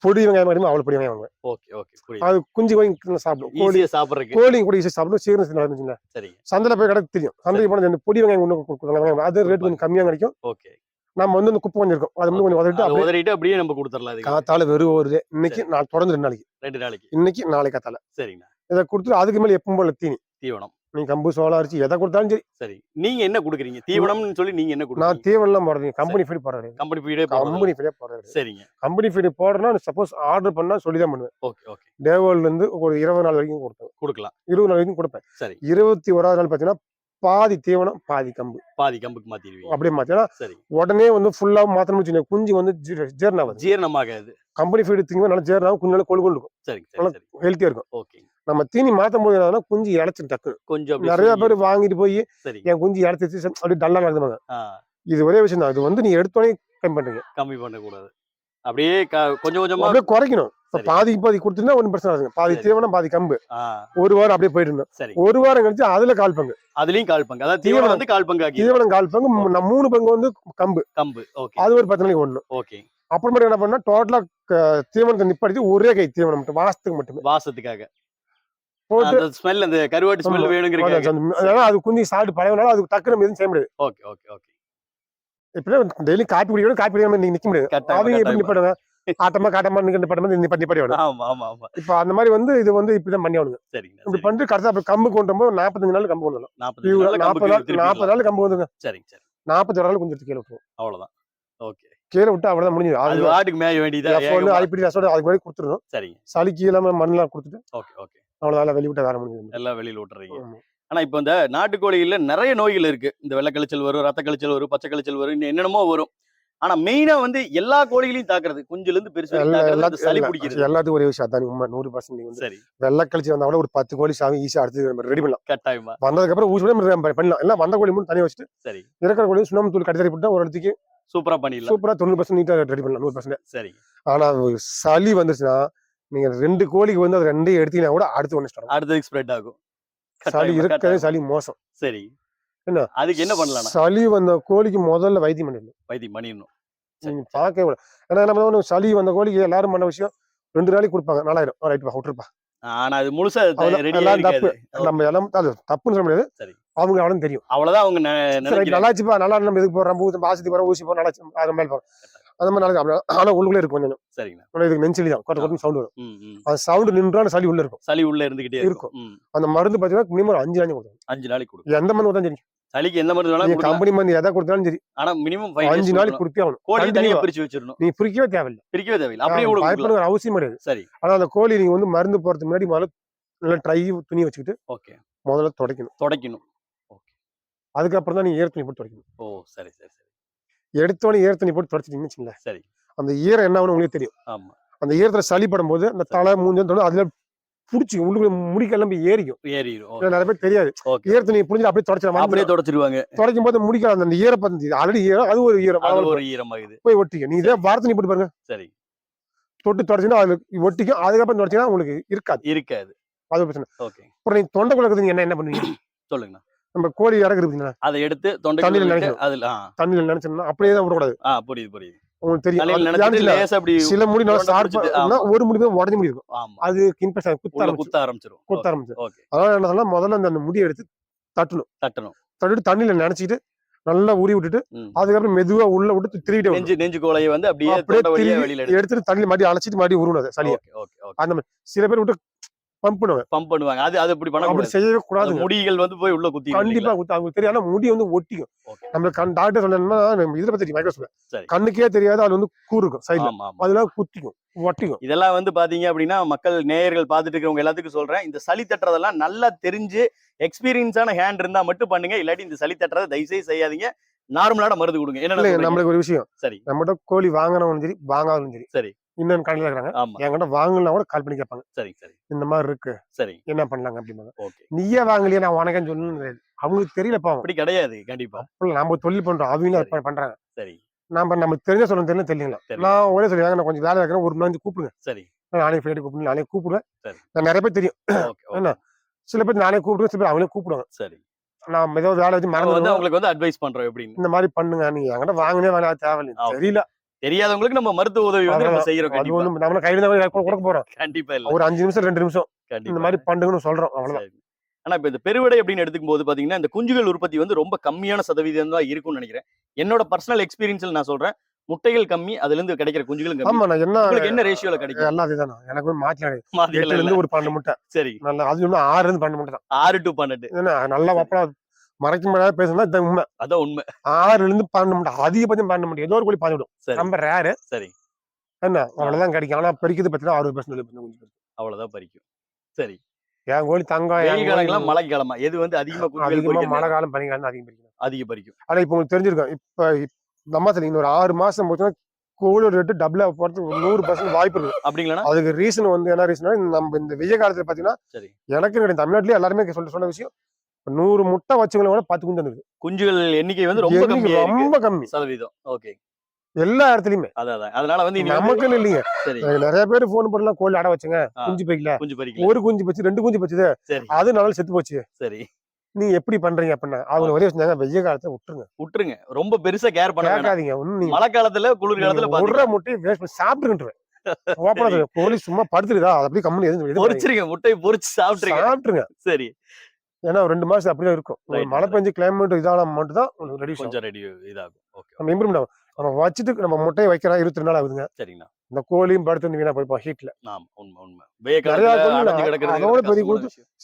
பொடி வெங்காயம் வேணுமோ அவ்வளவு பொடி வெங்காயம் வாங்குவேன் ஓகே ஓகே அது குஞ்சு வாங்கி சாப்பிடும். கோழி சாப்பிடுறதுக்கு. கோழியும் கூட ஈஸியாக சாப்பிடும். சீக்கிரம் இருந்துச்சுங்க சரிங்க. சந்தையில போய் கிடக்கு தெரியும். சந்தைக்கு போனால் இந்த பொடி வெங்காயம் ஒன்று அது ரேட் கொஞ்சம் கம்மியா கிடைக்கும். ஓகே. நம்ம வந்து இந்த குப்பை கொஞ்சம் இருக்கும். அது வந்து கொஞ்சம் அப்படியே உதறிட்டு அப்படியே நம்ம கொடுத்துடலாம் காத்தால வெறும் ஒரு. இன்னைக்கு நான் தொடர்ந்து ரெண்டு நாளைக்கு. ரெண்டு நாளைக்கு. இன்னைக்கு நாளைக்கு காத்தால. சரிங்கண்ணா இதை கொடுத்துட்டு அதுக்கு மேல எப்பவும் போல தீனி. தீவனம். நீ கம்பு சோளம் அரிசி எதை கொடுத்தாலும் சரி. சரி. நீங்க என்ன கொடுக்குறீங்க? தீவனம்னு சொல்லி நீங்க என்ன நான் கொடுக்குறீங்க தீவனம் போடுறேன் கம்பெனி ஃபீடு போடுறேன் கம்பெனி ஃபீடே கம்பெனி ஃபீடே போடுறேன் சரிங்க. கம்பெனி ஃபீடு போடுறேன்னா சப்போஸ் ஆர்டர் பண்ணா சொல்லி தான் பண்ணுவேன். Okay okay. டேவோல்ல இருந்து ஒரு இருபது நாள் வரைக்கும் கொடுப்பேன். கொடுக்கலாம். இருபது நாள் வரைக்கும் கொடுப்பேன். சரி. இருபத்தி ஓராவது நாள் பார்த்தீங்கன்னா பாதி தீவனம் பாதி கம்பு. பாதி கம்புக்கு மாத்திடுவீங்க. அப்படியே மாத்தினா சரி. உடனே வந்து ஃபுல்லா மாத்தணும் வச்சுக்கோங்க குஞ்சு வந்து ஜீர- ஜீரணம் ஜீரணமாகாது. கம்பெனி ஃபீடு திங்க நல்லா ஜீரணம் ஆகும் குஞ்சு நல்லா கொழு கொழு இருக்கும். நல்லா சரி. சரி ஹெல்த்தியா இருக்கும். ஓகே நம்ம தீனி மாத்தும் போது என்னன்னா குஞ்சு இழைச்சு டக்கு கொஞ்சம் நிறைய பேர் வாங்கிட்டு போய் என் குஞ்சு இழைச்சிச்சு அப்படியே டல்லா நடந்துவாங்க இது ஒரே விஷயம் தான். அது வந்து நீ எடுத்தோடனே கம்மி பண்றீங்க கம்மி பண்ணக்கூடாது. அப்படியே கொஞ்சம் கொஞ்சமா அப்படியே குறைக்கணும். பாதிக்கு பாதி கொடுத்துருந்தா ஒன்றும் பிரச்சனை ஆகுது பாதி. தீவனம் பாதி கம்பு. ஒரு வாரம் அப்படியே போயிட்டு இருந்தோம் ஒரு வாரம் கழிச்சு அதுல கால் பங்கு. அதுலயும் கால் பங்கு. அதாவது தீவனம். வந்து கால் பங்கு தீவனம் கால் பங்கு மூ- நான் மூணு பங்கு வந்து கம்பு. கம்பு. அது ஒரு பத்து நாளைக்கு ஒண்ணு ஓகே. அப்புறமேட்டு என்ன பண்ணா டோட்டலா தீவனத்தை நிப்பாட்டி ஒரே கை தீவனம் மட்டும் வாசத்துக்கு மட்டுமே. வாசத்துக்காக. போட்டு அந்த ஸ்மெல் அந்த கருவாட்டு ஸ்மெல் ஆமா. வேணுங்கிறதுக்காக. அதாவது அது குஞ்சு சாப்பிட்டு பழகினாலும் அது டக்குனு எதுவும் செய்ய முடியாது. Okay okay okay. இப்ப டெய்லி காப்பி குடிக்கணும் காப்பி குடிக்காம நீங்க நிக்க முடியாது. அவங்க எப்படி கட்டாயமா. நிப்பாடுங்க ஆட்டமா காட்டமா நீங்க நிப்பாட்டமா நிப்பாட்டி நிப்பாட்டி விடும் ஆமா ஆமா ஆமா. இப்ப அந்த மாதிரி வந்து இது வந்து இப்படிதான் பண்ணி ஆகணுங்க இப்படி பண்ணிட்டு கடைசியா அப்புறம் கம்பு கொண்டு போது நாற்பத்தஞ்சு நாள் கம்பு கொண்டு நாற்பது நாள் திருப்பி நாற்பது நாள் கம்பு வந்துங்க சரிங்க சரி. நாற்பத்தி ஒரு நாள் கொஞ்சம் கீழே விட்டுருவோம். அவ்வளவுதான். ஓகே. கீழே விட்டு அவ்வளவுதான் முடிஞ்சது அது வாட்டுக்கு மேய வேண்டியதா? F1 ஏகமா- ஐபிடி ரசோட அதுக்கு முன்னாடி கொடுத்துருணும் சரிங்க. சளிக்கு இல்லாம மண்ணெல்லாம் கொடுத்துட்டு ஓகே ஓகே. அவ்வளவுதான் வெளிய விட்டு வேற முடிஞ்சது எல்லாம் வெளியில விட்டுறீங்க. ஆனா இப்போ இந்த நாட்டுக்கோழிகள்ல நிறைய நோய்கள் இருக்கு. இந்த வெள்ளை கழிச்சல் வரும் ரத்த கழிச்சல் வரும் பச்சை கழிச்சல் வரும் என்னென்னமோ வரும். ஆனா மெயினா வந்து எல்லா கோழிகளையும் தாக்குறது. குஞ்சுல இருந்து பெருசு வரைக்கும் எல்லா- தாக்குறது இந்த சளி பிடிக்கிறது. எல்லாத்துக்கும் ஒரே விஷயம் அதான் உண்மை நூறு பர்சன்ட் வந்து சரி. வெள்ளை கழிச்சு வந்தா கூட ஒரு பத்து கோழி சாமி ஈஸியா அடுத்து ரெடி பண்ணலாம். கட்டாயமா. வந்ததுக்கு அப்புறம் ஊசி நம்ம பண்ணலாம். எல்லாம் வந்த கோழி மட்டும் தனியா வச்சுட்டு சரி. இருக்கிற கோழி சுண்ணாம்பு தூள் கடிதறி போட்டா ஒரு இடத்துக்கு சூப்பரா பண்ணிடலாம். சூப்பரா தொண்ணூறு பர்சன்ட் நீட்டா ரெடி பண்ணலாம். நூறு பர்சன்ட் சரி. ஆனா சளி வந்துச்சுன்னா நீங்க ரெண்டு கோழிக்கு வந்து அது ரெண்டையும் எடுத்தீங்கன்னா கூட அடுத்து ஒன்று அடுத்ததுக்கு ஸ்ப்ரெட் ஆகும். சளி இருக்கிறது. சளி மோசம். சரி. என்ன? அதுக்கு என்ன பண்ணலாம் சளி வந்த கோழிக்கு முதல்ல வைத்தியம் பண்ணிடணும் வைத்தியம் பண்ணிடணும். நீங்க பார்க்கவே ஏன்னா நம்ம சளி வந்த கோழிக்கு எல்லாரும் பண்ண விஷயம் ரெண்டு நாளைக்கு கொடுப்பாங்க. நாலாயிரம். ரைட் விட்டுருப்பா. ஆனா அது முழுசா இருக்காது. நம்ம எல்லாம் அது தப்புன்னு சொல்ல முடியாது. அவங்க அவ்வளவு தெரியும். அவ்வளவுதான் அவங்க நல்லாச்சுப்பா நல்லா நம்ம எதுக்கு போடுறோம் ஊசி ஆசத்துக்கு போறோம் ஊசி போறோம் நல்லா அது மேல போறோம். அந்த மாதிரி அப்படி- ஆனா உள்ளுக்குள்ளே இருக்கும் கொஞ்சம். சரிங்கண்ணா. ஆனா இதுக்கு நெஞ்சலி தான். கொட்ட கொட்டு சவுண்ட் வரும். அந்த சவுண்ட் நின்றான சளி உள்ள இருக்கும். சளி உள்ள இருந்துகிட்டே இருக்கும். அந்த மருந்து பாத்தீங்கன்னா மினிமம் அஞ்சு நாளைக்கு கொடுக்கும் அஞ்சு நாளைக்கு கொடுக்கும் எந்த மருந்து கொடுத்தாலும் சரி சளிக்கு எந்த மருந்து வேணாலும். கம்பெனி மருந்து எதை கொடுத்தாலும் சரி. ஆனா மினிமம் அஞ்சு நாளைக்கு கொடுத்தே ஆகணும். கோழி தனியா. பிரிச்சு வச்சிடணும். நீ பிரிக்கவே தேவையில்லை. பிரிக்கவே தேவையில்லை. அப்படியே கூட அவசியம் கிடையாது. சரி. ஆனா அந்த கோழி நீங்க வந்து மருந்து போறதுக்கு முன்னாடி முதல்ல நல்லா ட்ரை துணி வச்சுக்கிட்டு ஓகே. முதல்ல துடைக்கணும். துடைக்கணும். அதுக்கப்புறம் தான் நீங்க ஈர துணி போட்டு துடைக்கணும். ஓ சரி சரி சரி. எடுத்தோடனே ஈர துணி போட்டு துடைச்சிட்டீங்கன்னு வச்சுங்களேன். சரி. அந்த ஈரம் என்ன ஆகும்னு உங்களுக்கு தெரியும். ஆமா. அந்த ஈரத்துல சளி படும்போது அந்த தலை மூஞ்சல் தொட அதுல புடிச்சு உள்ளுக்குள்ள முடிக்கெல்லாம் போய் ஏறிக்கும். ஏறிடும் நிறைய பேர் தெரியாது. ஓகே. ஈர துணி புடிஞ்சு அப்படியே தொடச்சிட அப்படியே தொடச்சிருவாங்க. துடைக்கும் போது முடிக்க அந்த ஈரப்பந்தி ஆல்ரெடி ஈரம் அது ஒரு ஈரம். ஒரு ஈரமாகுது போய் ஒட்டிக்கும். நீ இதே வார துணி போட்டு பாருங்க. சரி. தொட்டு தொடச்சினா அது ஒட்டிக்கும். அதுக்கப்புறம் தொடச்சினா உங்களுக்கு இருக்காது. இருக்காது. அது பிரச்சனை. ஓகே. அப்புறம் நீங்க தொண்டை குழக்கிறது நீங்க என்ன என்ன பண்ணுவீங்க? சொல்லுங்கண்ணா. நம்ம கோழி இறக்குறீங்களா அதை எடுத்து தொண்டை தண்ணியில நினைக்கணும். அதுல தண்ணியில நினைச்சோம்னா அப்படியே தான் விடக்கூடாது. ஆ புரியுது புரியுது. உங்களுக்கு தெரியும். அது சில முடி நல்லா ஷார்ப்பா ஒரு முடி தான் உடஞ்ச முடி இருக்கும். அது இன்ஃபெக்ஷன் குத்த குத்த ஆரம்பிச்சிரும். குத்த ஆரம்பிச்சு ஓகே. அதனால என்ன சொல்லலாம் முதல்ல அந்த முடியை எடுத்து தட்டணும். தட்டணும். தட்டிட்டு தண்ணியில நினைச்சிட்டு நல்லா உரி விட்டுட்டு. அதுக்கப்புறம் மெதுவா உள்ள விட்டு திருவிட்டு நெஞ்சு நெஞ்சு கோலையை வந்து அப்படியே அப்படியே திருவி எடுத்துட்டு தண்ணியில மாட்டி அழைச்சிட்டு மாட்டி உருணும் சளியை. Okay okay. அந்த மாதிரி. சில பேர் விட்டு பம்ப் பண்ணுவாங்க பம்ப் பண்ணுவாங்க அது அது இப்படி அப்படி பண்ணக்கூடாது செய்யவே கூடாது முடிகள் வந்து போய் உள்ள குத்தி கண்டிப்பா குத்து. அவங்களுக்கு தெரியும். ஆனா முடி வந்து ஒட்டிக்கும். நம்ம கண் டாக்டர் சொன்னா நம்ம இதுல பத்தி மைக்ரோஸ்கோப் சரி. கண்ணுக்கே தெரியாது அது வந்து கூறு இருக்கும் சைடுல அதெல்லாம் குத்திக்கும் ஒட்டிக்கும். இதெல்லாம் வந்து பாத்தீங்க அப்படின்னா மக்கள் நேயர்கள் பார்த்துட்டு இருக்கிறவங்க எல்லாத்துக்கும் சொல்றேன். இந்த சளி தட்டுறதெல்லாம் நல்லா தெரிஞ்சு எக்ஸ்பீரியன்ஸான ஹேண்ட் இருந்தா மட்டும் பண்ணுங்க. இல்லாட்டி இந்த சளி தட்டுறதை தயவுசெய்து செய்யாதீங்க. நார்மலான மருந்து கொடுங்க. என்ன நம்மளுக்கு ஒரு விஷயம். சரி. நம்மகிட்ட கோழி வாங்கினவனும் சரி வாங்காதவனும் சரி. சரி. இன்னொன்று கடையில் இருக்கிறாங்க. ஆமா. என்கிட்ட வாங்கலாம் கூட கால் பண்ணி கேட்பாங்க. சரி சரி. இந்த மாதிரி இருக்கு. சரி. என்ன பண்ணலாங்க அப்படிம்பாங்க. ஓகே. நீயே வாங்கலையே நான் உனக்கேன்னு சொல்லணும்னு கிடையாது. அவங்களுக்கு தெரியல பாவம். அப்படி கிடையாது கண்டிப்பா. அப்ப நம்ம தொழில் பண்றோம். அதை பண்றாங்க. சரி. நாம நம்ம தெரிஞ்ச சொல்ல தெரியல. தெரியல. நான் ஒரே சொல்லி நான் கொஞ்சம் வேலை இருக்கிறேன் ஒரு நாள் கூப்பிடுங்க. சரி. நான் ஃப்ளைட் கூப்பிடுங்க நானே கூப்பிடுவேன். நான் நிறைய பேர் தெரியும். என்ன? சில பேர் நானே கூப்பிடுவேன். சில பேர் அவங்களே கூப்பிடுவாங்க. சரி. நான் ஏதோ வேலை வச்சு நம்ம வந்து மறந்து அவங்களுக்கு வந்து அட்வைஸ் பண்றோம் எப்படின்னு. இந்த மாதிரி பண்ணுங்க. நீங்க என்கிட்ட வாங்கினே வேலை தேவையில்லை. தெரியல. தெரியாதவங்களுக்கு நம்ம மருத்துவ உதவி வந்து நம்ம. செய்யறோம் கண்டிப்பா. வந்து நம்ம கையில தான் கொடுக்க போறோம். கண்டிப்பா இல்ல. ஒரு அஞ்சு நிமிஷம் ரெண்டு நிமிஷம். இந்த மாதிரி பண்ணுங்கன்னு சொல்றோம் அவ்வளவுதான். ஆனா இப்ப இந்த பெருவிடை அப்படின்னு எடுத்துக்கும் போது பாத்தீங்கன்னா இந்த குஞ்சுகள் உற்பத்தி வந்து ரொம்ப கம்மியான சதவீதம் தான் இருக்கும்னு நினைக்கிறேன். என்னோட பர்சனல் எக்ஸ்பீரியன்ஸ்ல நான் சொல்றேன். முட்டைகள் கம்மி அதுல இருந்து கிடைக்கிற குஞ்சுகளும் கம்மி. ஆமா என்ன உங்களுக்கு என்ன ரேஷியோல கிடைக்கும்? எல்லாம் அதுதான். எனக்கு வந்து மாத்தி கிடையாது மாதிரிகள் எட்டுல இல்ல. இருந்து ஒரு பன்னெண்டு முட்டை. சரி. நல்லா அது ஆறுல இருந்து பன்னெண்டு முட்டை தான். ஆறு டு பன்னெண்டு. நல்லா வப்பா மறைக்க முடியாத பேசணும்னா இது உண்மை. அதான் உண்மை. ஆறுல இருந்து பன்னெண்டு முட்டை அதிகபட்சம் பன்னெண்டு முட்டை ஏதோ ஒரு கோழி பாஞ்சிடும் சரி. ரொம்ப ரேரு சரி. என்ன? அவ்வளவுதான் கிடைக்கும். ஆனா பெருக்கிது பத்தினா அறுபது பர்சன்ட் அவ்வளவுதான் பறிக்கும். சரி. என் கோழி தங்கம் வெயில் காலங்களா மழை காலமா எது வந்து அதிகமா அதிகமா? மழை காலம் பனிக்காலம் தான் அதிகம் பிரிக்கும் அதிக பறிக்கும். ஆனா இப்ப உங்களுக்கு தெரிஞ்சிருக்கும். இப்ப நம்ம சொல்லி இன்னொரு ஆறு மாசம் போச்சுன்னா கோழி ரேட்டு டபுளா போறதுக்கு நூறு பர்சன்ட் வாய்ப்பு இருக்கு. அப்படிங்களா? அதுக்கு ரீசன் வந்து என்ன ரீசன் நம்ம இந்த வெய்ய காலத்துல பாத்தீங்கன்னா சரி. எனக்கு கிடையாது தமிழ்நாட்டுலயே எல்லாருமே சொல்ல சொன்ன விஷயம். நூறு முட்டை வச்சவங்கள விட பத்து குஞ்சு இருக்கு குஞ்சுகள் எண்ணிக்கை வந்து ரொம்ப இருக்கு. ரொம்ப கம்மி. சதவீதம். ஓகே. எல்லா இடத்துலயுமே. அதான் அதான். அதனால வந்து நமக்குன்னு இல்லைங்க நிறைய பேர் போன் பண்ணலாம் கோழி அடை வச்சுங்க. குஞ்சு பைக்கல குஞ்சு பறிக்கல. ஒரு குஞ்சு பச்சு ரெண்டு குஞ்சு பச்சுது அது நல்லா செத்து போச்சு. சரி. நீங்க எப்படி பண்றீங்க அப்படின்னா அவங்க ஒரே சொன்னாங்க வெய்ய காலத்துல விட்டுருங்க. விட்டுருங்க. ரொம்ப பெருசா கேர் பண்ண ஒண்ணு மழை காலத்துல குளிர் காலத்துல விடுற முட்டையை வேஸ்ட் சொல்றேன். *laughs* கோழி சும்மா படுத்துருதா அது அப்படியே கம்மி எதுவும் முட்டையை பொரிச்சு சாப்பிட்டுருங்க. சாப்பிட்டுருங்க. சரி. ஏன்னா ரெண்டு மாசம் அப்படியே இருக்கும். மழை. பெஞ்சு கிளைமேட் இதான மட்டும் தான் உங்களுக்கு ரெடி கொஞ்சம் ரெடி இதாகும். நம்ம இம்ப்ரூவ் ஆகும் நம்ம வச்சுட்டு நம்ம முட்டையை வைக்கிறோம் இருபத்தி நாள் ஆகுதுங்க. சரிங்கண்ணா. இந்த கோழியும் படுத்து வீணா போய்ப்போம் ஹீட்ல.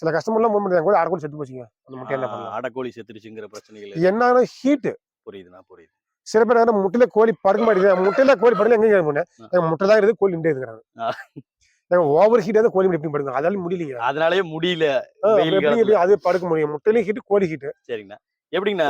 சில கஸ்டமர்லாம் போக முடியாது. கோழி அரை கோழி செத்து போச்சுங்க. அந்த முட்டை என்ன பண்ணலாம்? அடைக்கோழி செத்துருச்சுங்கிற பிரச்சனைகள் என்னன்னா ஹீட் புரியுதுண்ணா புரியுது. சில பேர் முட்டையில கோழி படுக்க மாட்டேங்குது. முட்டையில கோழி படல எங்க போனேன் முட்டை தான் இருக்குது கோழி நின்று இருக்கிறாங்க. ஓவர் ஹீட் தான் கோழி எப்படி படுங்க அதால முடியலைங்க அதனாலயே முடியல. அது படுக்க முடியும்? முட்டையிலையும் ஹீட் கோழி ஹீட் சரிங்கண்ணா. எப்படிங்கண்ணா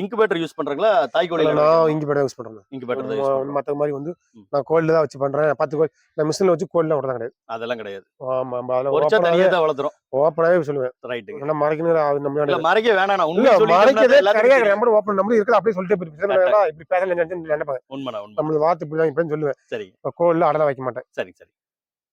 இன்குபேட்டர் யூஸ் பண்றீங்களா? தாய் கோழி நான் இங்க பேட்டர் யூஸ் பண்றேன் இன்குபேட்டர் மத்த மாதிரி வந்து. நான் கோழில தான் வச்சு பண்றேன். பத்து கோழி நான் மிஷின்ல வச்சு கோழில விடுறதா கிடையாது. அதெல்லாம் கிடையாது. ஆமா ஆமா அதெல்லாம் தனியா தான் வளர்த்துறோம். ஓப்பனாவே சொல்லுவேன். ரைட்டுங்க ஏன்னா மறைக்கணும் நம்ம இல்ல மறைக்க வேணாம் நான் மறைக்கதே எல்லாத்துக்கும் கிடையாது. நம்ம ஓப்பன் நம்மளும் இருக்கிற அப்படியே சொல்லிட்டு இப்படி பேசல நினைப்பாங்க உண்மை நம்மளுக்கு வார்த்தை இப்படி தான் இப்படின்னு சொல்லுவேன். சரி கோழில அடலாம் வைக்க மாட்டேன். சரி சரி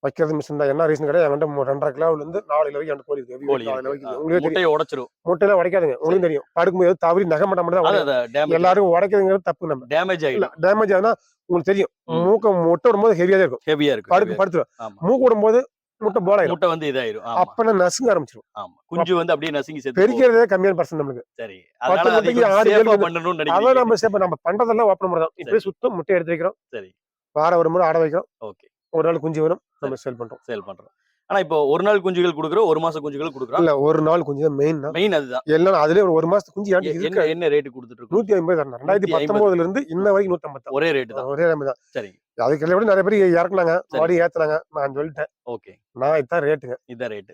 வைக்கிறது மிஷின் தான் என்ன ரீசன் கிடையாது. என்கிட்ட ரெண்டரை கிலோல இருந்து நாலு கிலோ வரைக்கும் கோழி இருக்கு கோழி நாலு கிலோ இருக்கு. வரைக்கும் ஆ, உங்களுக்கு தெரியும். உடைச்சிரும். முட்டையில உடைக்காதுங்க. உங்களுக்கு தெரியும். படுக்கும்போது தவறி நகை மட்டும் தான் எல்லாருக்கும் உடைக்கிறதுங்கிறது தப்பு நம்ம. டேமேஜ் ஆயிடும். டேமேஜ் ஆகுதுன்னா உங்களுக்கு தெரியும். மூக்க முட்டை விடும்போது ஹெவியா தான் இருக்கும். ஹெவியா இருக்கு படுக்கு heavy-ஆ படுத்துரும். மூக்கு விடும்போது முட்டை போலாயிரும் முட்டை வந்து இதாயிரும். ஆமா. அப்ப நான் நசுங்க ஆரம்பிச்சிடும் ஆமா. குஞ்சு வந்து அப்படியே நசுங்கி போகும். பெருக்கிறதே கம்மியான பர்சன்ட் நம்மளுக்கு. சரி. அதான் நம்ம சேப்ப நம்ம பண்றதெல்லாம் ஓப்பன் தான் இப்படியே சுத்தம் முட்டை எடுத்து வைக்கிறோம். சரி. வாரம் ஒரு முறை ஆட வைக்கிறோம். ஓகே. ஒரு நாள் குஞ்சு வரும் நம்ம சேல் பண்றோம். சேல் பண்றோம். ஆனா இப்போ ஒரு நாள் குஞ்சுகள் குடுக்குறோம் ஒரு மாசம் குஞ்சுகள் குடுக்குறோம். இல்ல ஒரு நாள் குஞ்சு தான் மெயின் மெயின் அதுதான். எல்லாம் அதுலயே ஒரு மாசத்துக்கு குஞ்சு இருக்கு என்ன என்ன ரேட் கொடுத்துட்டு இருக்கோம் நூத்தி ஐம்பது தரணும் ரெண்டாயிரத்தி 150. பத்தொன்பதுல இருந்து இன்ன வரைக்கும் நூத்தி ஐம்பது ஒரே ரேட் தான். ஒரே நம்ம தான். சரி அதுக்கு விட நிறைய பேர் இறக்குனாங்க. சரி. மறுபடியும் ஏத்துனாங்க நான் சொல்லிட்டேன். ஓகே. நான் இதான் ரேட்டுங்க இதான் ரேட்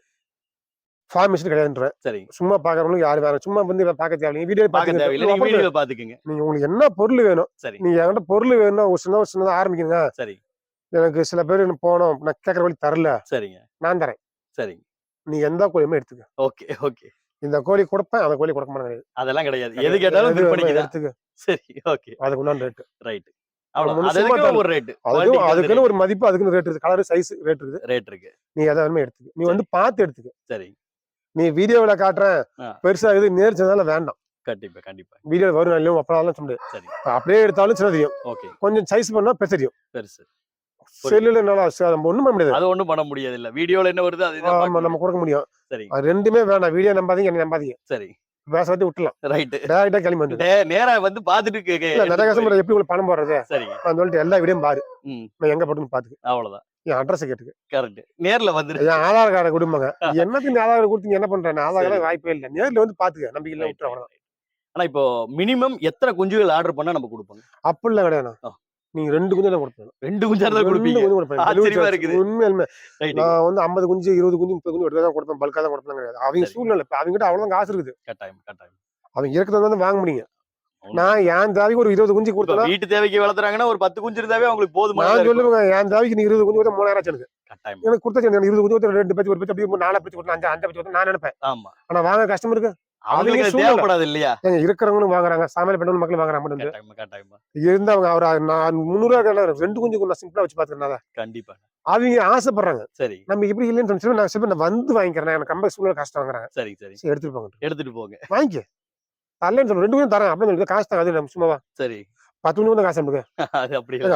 ஃபார்மேஷன் கிடையாதுன்றேன். சரி. சும்மா பாக்குறவங்களுக்கு யாரு வேற சும்மா வந்து பார்க்க தேவையில்லை. வீடியோ பார்க்க தேவையில்லை. வீடியோ பாத்துக்குங்க. நீங்க உங்களுக்கு என்ன பொருள் வேணும்? சரி. நீங்க என்கிட்ட பொருள் வேணும்னா ஒரு சின்ன ஒரு சின்னதா ஆரம்பிக்கிறீங்க சரி. எனக்கு சில பேர் போனோம் நான் கேட்கற வழி தரல. சரிங்க. நான் தரேன். சரிங்க. நீ எந்த கோழியுமே எடுத்துக்க. Okay okay. இந்த கோழி கொடுப்பேன் அந்த கோழி கொடுக்க மாட்டேன் அதெல்லாம் கிடையாது. எது கேட்டாலும் எடுத்துக்க. சரி ஓகே. அதுக்கு உண்டான ரேட்டு ரைட் ஒரு ரேட் அதுக்கும் அதுக்குன்னு ஒரு மதிப்பு அதுக்குன்னு ரேட் இருக்குது. கலர் சைஸ் ரேட் இருக்குது. ரேட் இருக்கு. நீ எதை வேணுமோ எடுத்துக்க. நீ வந்து பார்த்து எடுத்துக்க. சரி. நீ வீடியோவில் காட்டுறேன். பெருசா இது நேர்ச்சதால வேண்டாம். கண்டிப்பா கண்டிப்பா. வீடியோ வரும் இல்லையும் அப்பலாம் சொல்ல முடியாது அப்படியே எடுத்தாலும் சின்ன தெரியும். ஓகே. கொஞ்சம் சைஸ் பண்ணா பெருசு தெரியும். பெருசு. செல்லுல நம்ம ஒண்ணும் பண்ண முடியாது. அது ஒண்ணும் பண்ண முடியாது இல்ல வீடியோல என்ன வருது அதுதான் ஆமா நம்ம கொடுக்க முடியும். சரி. அது ரெண்டுமே வேண்டாம் வீடியோ நம்பாதீங்க என்ன நம்பாதீங்க. சரி. பேச வந்து விட்டுலாம் ரைட் டேரக்டா கிளம்பி வந்து நேரா வந்து பாத்துட்டு இல்ல நிறைய கஸ்டமர் எப்படி உங்களுக்கு பணம் போடுறது? சரிங்க நான் சொல்லிட்டு எல்லா வீடியும் பாரு. நான் எங்க போட்டுன்னு பாத்துக்க. அவ்வளவுதான். என் அட்ரஸ் கேட்டுக்க. கரெக்ட் நேர்ல வந்துரு. என் ஆதார் கார்டை கொடுப்பாங்க என்னத்துக்கு ஆதார் கார்டு கொடுத்தீங்க? என்ன பண்றேன் ஆதார் சரி. கார்டு வாய்ப்பே இல்லை. நேர்ல வந்து பாத்துக்க. நம்பிக்கை இல்லை Right, விட்டுற right, அவ்வளவுதான். right. ஆனா இப்போ மினிமம் எத்தனை குஞ்சுகள் ஆர்டர் பண்ணா நம்ம கொடுப்போம் அப்படிலாம் கிடையாது ஆ. நீங்க ரெண்டு குஞ்சு தான் கொடுப்பேன் ரெண்டு குஞ்சா தான் கொடுப்பீங்க. குஞ்சு கொடுப்பேன். இருக்குது. உண்மையாலுமே நான் வந்து ஐம்பது குஞ்சு இருபது குஞ்சு முப்பது குஞ்சு எடுத்து தான் கொடுப்பேன். பல்கா தான் கொடுப்பேன் கிடையாது. அவங்க. சூழ்நிலை இப்ப அவங்க கிட்ட அவ்வளவுதான் காசு இருக்குது. கட்டாயம் கட்டாயம். அவங்க இருக்கிறத வந்து வாங்க முடியுங்க. உண்மை. நான் என் தேவைக்கு ஒரு இருபது குஞ்சு இப்ப கொடுத்தேன் வீட்டு தேவைக்கு வளர்த்துறாங்கன்னா ஒரு பத்து குஞ்சு இருந்தாவே அவங்களுக்கு போதுமான நான் சொல்லுவேங்க என் தேவைக்கு நீ இருபது குஞ்சு கொடுத்தா மூணாயிரம் ஆச்சு எனக்கு. கட்டாயம். எனக்கு கொடுத்தா இருபது குஞ்சு கொடுத்தா ரெண்டு பேச்சு ஒரு பேச்சு அப்படியே நாலு பேச்சு கொடுத்தா அஞ்சு அஞ்சு கொடுத்தா நான் நினைப்பேன். ஆமா. ஆனா வாங்க கஸ்டமருக்கு அவங்களுக்கு. தேவைப்படாது இல்லையா இருக்கிறவங்களும் வாங்குறாங்க சாமியார் பெண்கள் மக்கள் வாங்குறாங்க இருந்து அவங்க ஒரு நான் முந்நூறுவா ரெண்டு குஞ்சு நான் சிம்பிளா வச்சு பாத்துக்கிறேன் கண்டிப்பா. அவங்க ஆசைப்படுறாங்க. சரி. நம்ம இப்படி இல்லைன்னு சொல்லி நான் சில நான் வந்து வாங்கிக்கிறேன் எனக்கு கம்ப சூழ்நிலை கஷ்டம் வாங்குறாங்க. சரி சரி. சரி எடுத்துட்டு போங்க எடுத்துட்டு போங்க. வாங்கிக்க. தரலன்னு சொல்ல ரெண்டு குஞ்சு தரேன் அப்படின்னு காசு தான் அது நம்ம சும்மாவா? சரி. பத்து தான் காசு நமக்கு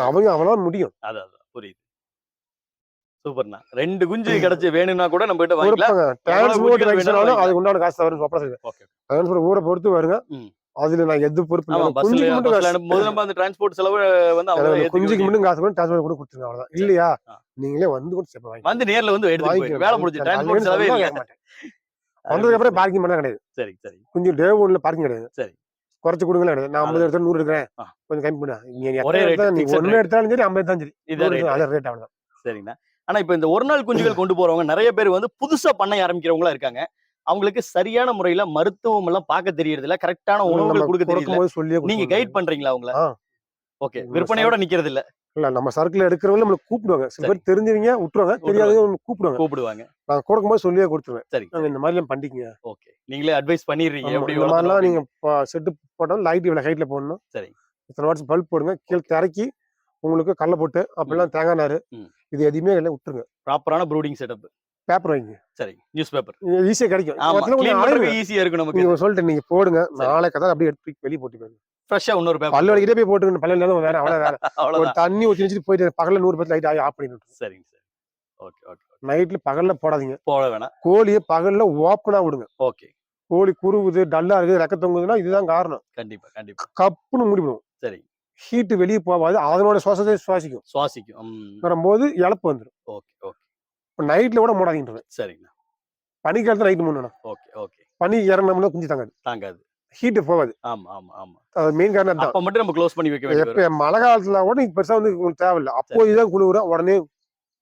அவங்க அவ்வளவு முடியும். புரியுது. சூப்பர்ண்ணா. ரெண்டு குஞ்சு கிடைச்சு வேணும்னா கூட நம்ம கிட்ட வாங்கிக்கலாம். அதுக்கு உண்டான காசு சொல்லுங்க ஓகே ஊரை பொறுத்து வருங்க. அதுல நான் எது பொறுப்பு அனுப்பும்போது நம்ம அந்த டிரான்ஸ்போர்ட் செலவு வந்து அவங்க குஞ்சுக்கு. மட்டும் காசு கூட டிரான்ஸ்போர்ட் கூட கொடுத்துருங்க அவ்வளவுதான். இல்லையா. நீங்களே வந்து கூட வந்து நேர்ல வந்து எடுத்து வேலை முடிஞ்சு டிரான்ஸ்போர்ட் செலவே வந்ததுக்கு அப்புறம் பார்க்கிங் பண்ண கிடையாது. சரி சரி. கொஞ்சம் டே ஒன்ல பார்க்கிங் கிடையாது. சரி. குறைச்சு கொடுங்களா கிடையாது. நான் ஐம்பது எடுத்தா நூறு எடுக்கிறேன். கொஞ்சம் கம்மி பண்ண. நீங்க ஒரே எத்தனை rate, எடுத்தாலும் நீங்க. எடுத்தாலும் சரி ஐம்பது எடுத்தாலும் சரி. எடுத்தாலும் அதே ரேட் அவ்வளவுதான். சரிங்கண்ணா. ஆனா இப்ப இந்த ஒரு நாள் குஞ்சுகள் கொண்டு போறவங்க நிறைய பேர் வந்து புதுசா பண்ணை ஆரம்பிக்கிறவங்களா இருக்காங்க. அவங்களுக்கு சரியான முறையில மருத்துவம் எல்லாம் பார்க்க தெரியறது இல்ல கரெக்டான உணவுகள் கொடுக்க தெரியல நீங்க. கைட் பண்றீங்களா அவங்கள. ஓகே. விற்பனையோட நிக்கிறது இல்ல இல்ல நம்ம சர்க்கிள் எடுக்கிறவங்க நம்மள கூப்பிடுவாங்க. சில. பேர் தெரிஞ்சவங்க விட்டுருவாங்க. தெரியாதவங்க கூப்பிடுவாங்க. கூப்பிடுவாங்க. நான் கொடுக்கும்போது சொல்லியே கொடுத்துருவேன். சரி நாங்க இந்த மாதிரி எல்லாம் பண்ணிக்கங்க. ஓகே. நீங்களே அட்வைஸ் பண்ணிடுறீங்க. எப்படி மாதிரிலாம் நீங்க செட்டு போட்டாலும் லைட் இவ்வளவு ஹைட்ல போடணும். சரி. இத்தனை வாட்ஸ் பல்ப் போடுங்க. கீழே திறக்கி உங்களுக்கு கடல போட்டு அப்படிலாம் தேங்காய் ம். இது எதுவுமே இல்லை விட்டுருங்க. ப்ராப்பரான ப்ரூடிங் செட்டப் பேப்பர் வாங்கிங்க. சரி நியூஸ் பேப்பர் ஈஸியா கிடைக்கும். ஆமா மொத்தத்துல கொஞ்சம் க்ளீன் அலையுங்க. பண்றதுக்கு ஈஸியா இருக்கும் நமக்கு. நீங்க சொல்லிட்டு நீங்க போடுங்க. நாளைக்கு தான் அப்படியே எடுத்து வெளியே போட்டு போயிருங்க ஃப்ரெஷ்ஷா இன்னொரு பல்லு பேப்பர் வலிக்கிட்டே போய் போட்டுக்கணும். பல்லு இல்லாத வேற அவ்வளவு வேற *laughs* அவ்வளவுதான். தண்ணி ஊற்றி வச்சுட்டு போயிட்டு பகல்ல நூறு பேர் லைட் ஆகி ஆஃப் பண்ணிட்டு சரிங்க சரி. ஓகே ஓகே நைட்ல பகல்ல போடாதீங்க. போட வேணாம். கோழியை பகல்ல ஓப்பனா விடுங்க. ஓகே கோழி குருவுது டல்லா இருக்குது ரெக்க தொங்குதுன்னா இதுதான் காரணம். கண்டிப்பா கண்டிப்பா. கப்புன்னு மூடிவிடும் சரி. ஹீட் வெளியே போகாது அதனோட சுவாசத்தை சுவாசிக்கும். சுவாசிக்கும். வரும்போது இழப்பு வந்துடும் ஓகே ஓகே. இப்போ நைட்ல கூட மூடாதீங்க சரிங்கண்ணா. பனிக்காலத்துல நைட் மூடணும் ஓகே ஓகே. பனி இறங்கினோம்னா குஞ்சு தாங்காது. தாங்காது. ஹீட் போகாது. ஆமா ஆமா ஆமா. அது மெயின் காரணம் அப்ப மட்டும் நம்ம க்ளோஸ் பண்ணி வைக்க வேண்டிய எப்ப மழை காலத்துல கூட நீங்க பெருசா வந்து உங்களுக்கு தேவையில்லை. அப்போ இதுதான் குளிரும் உடனே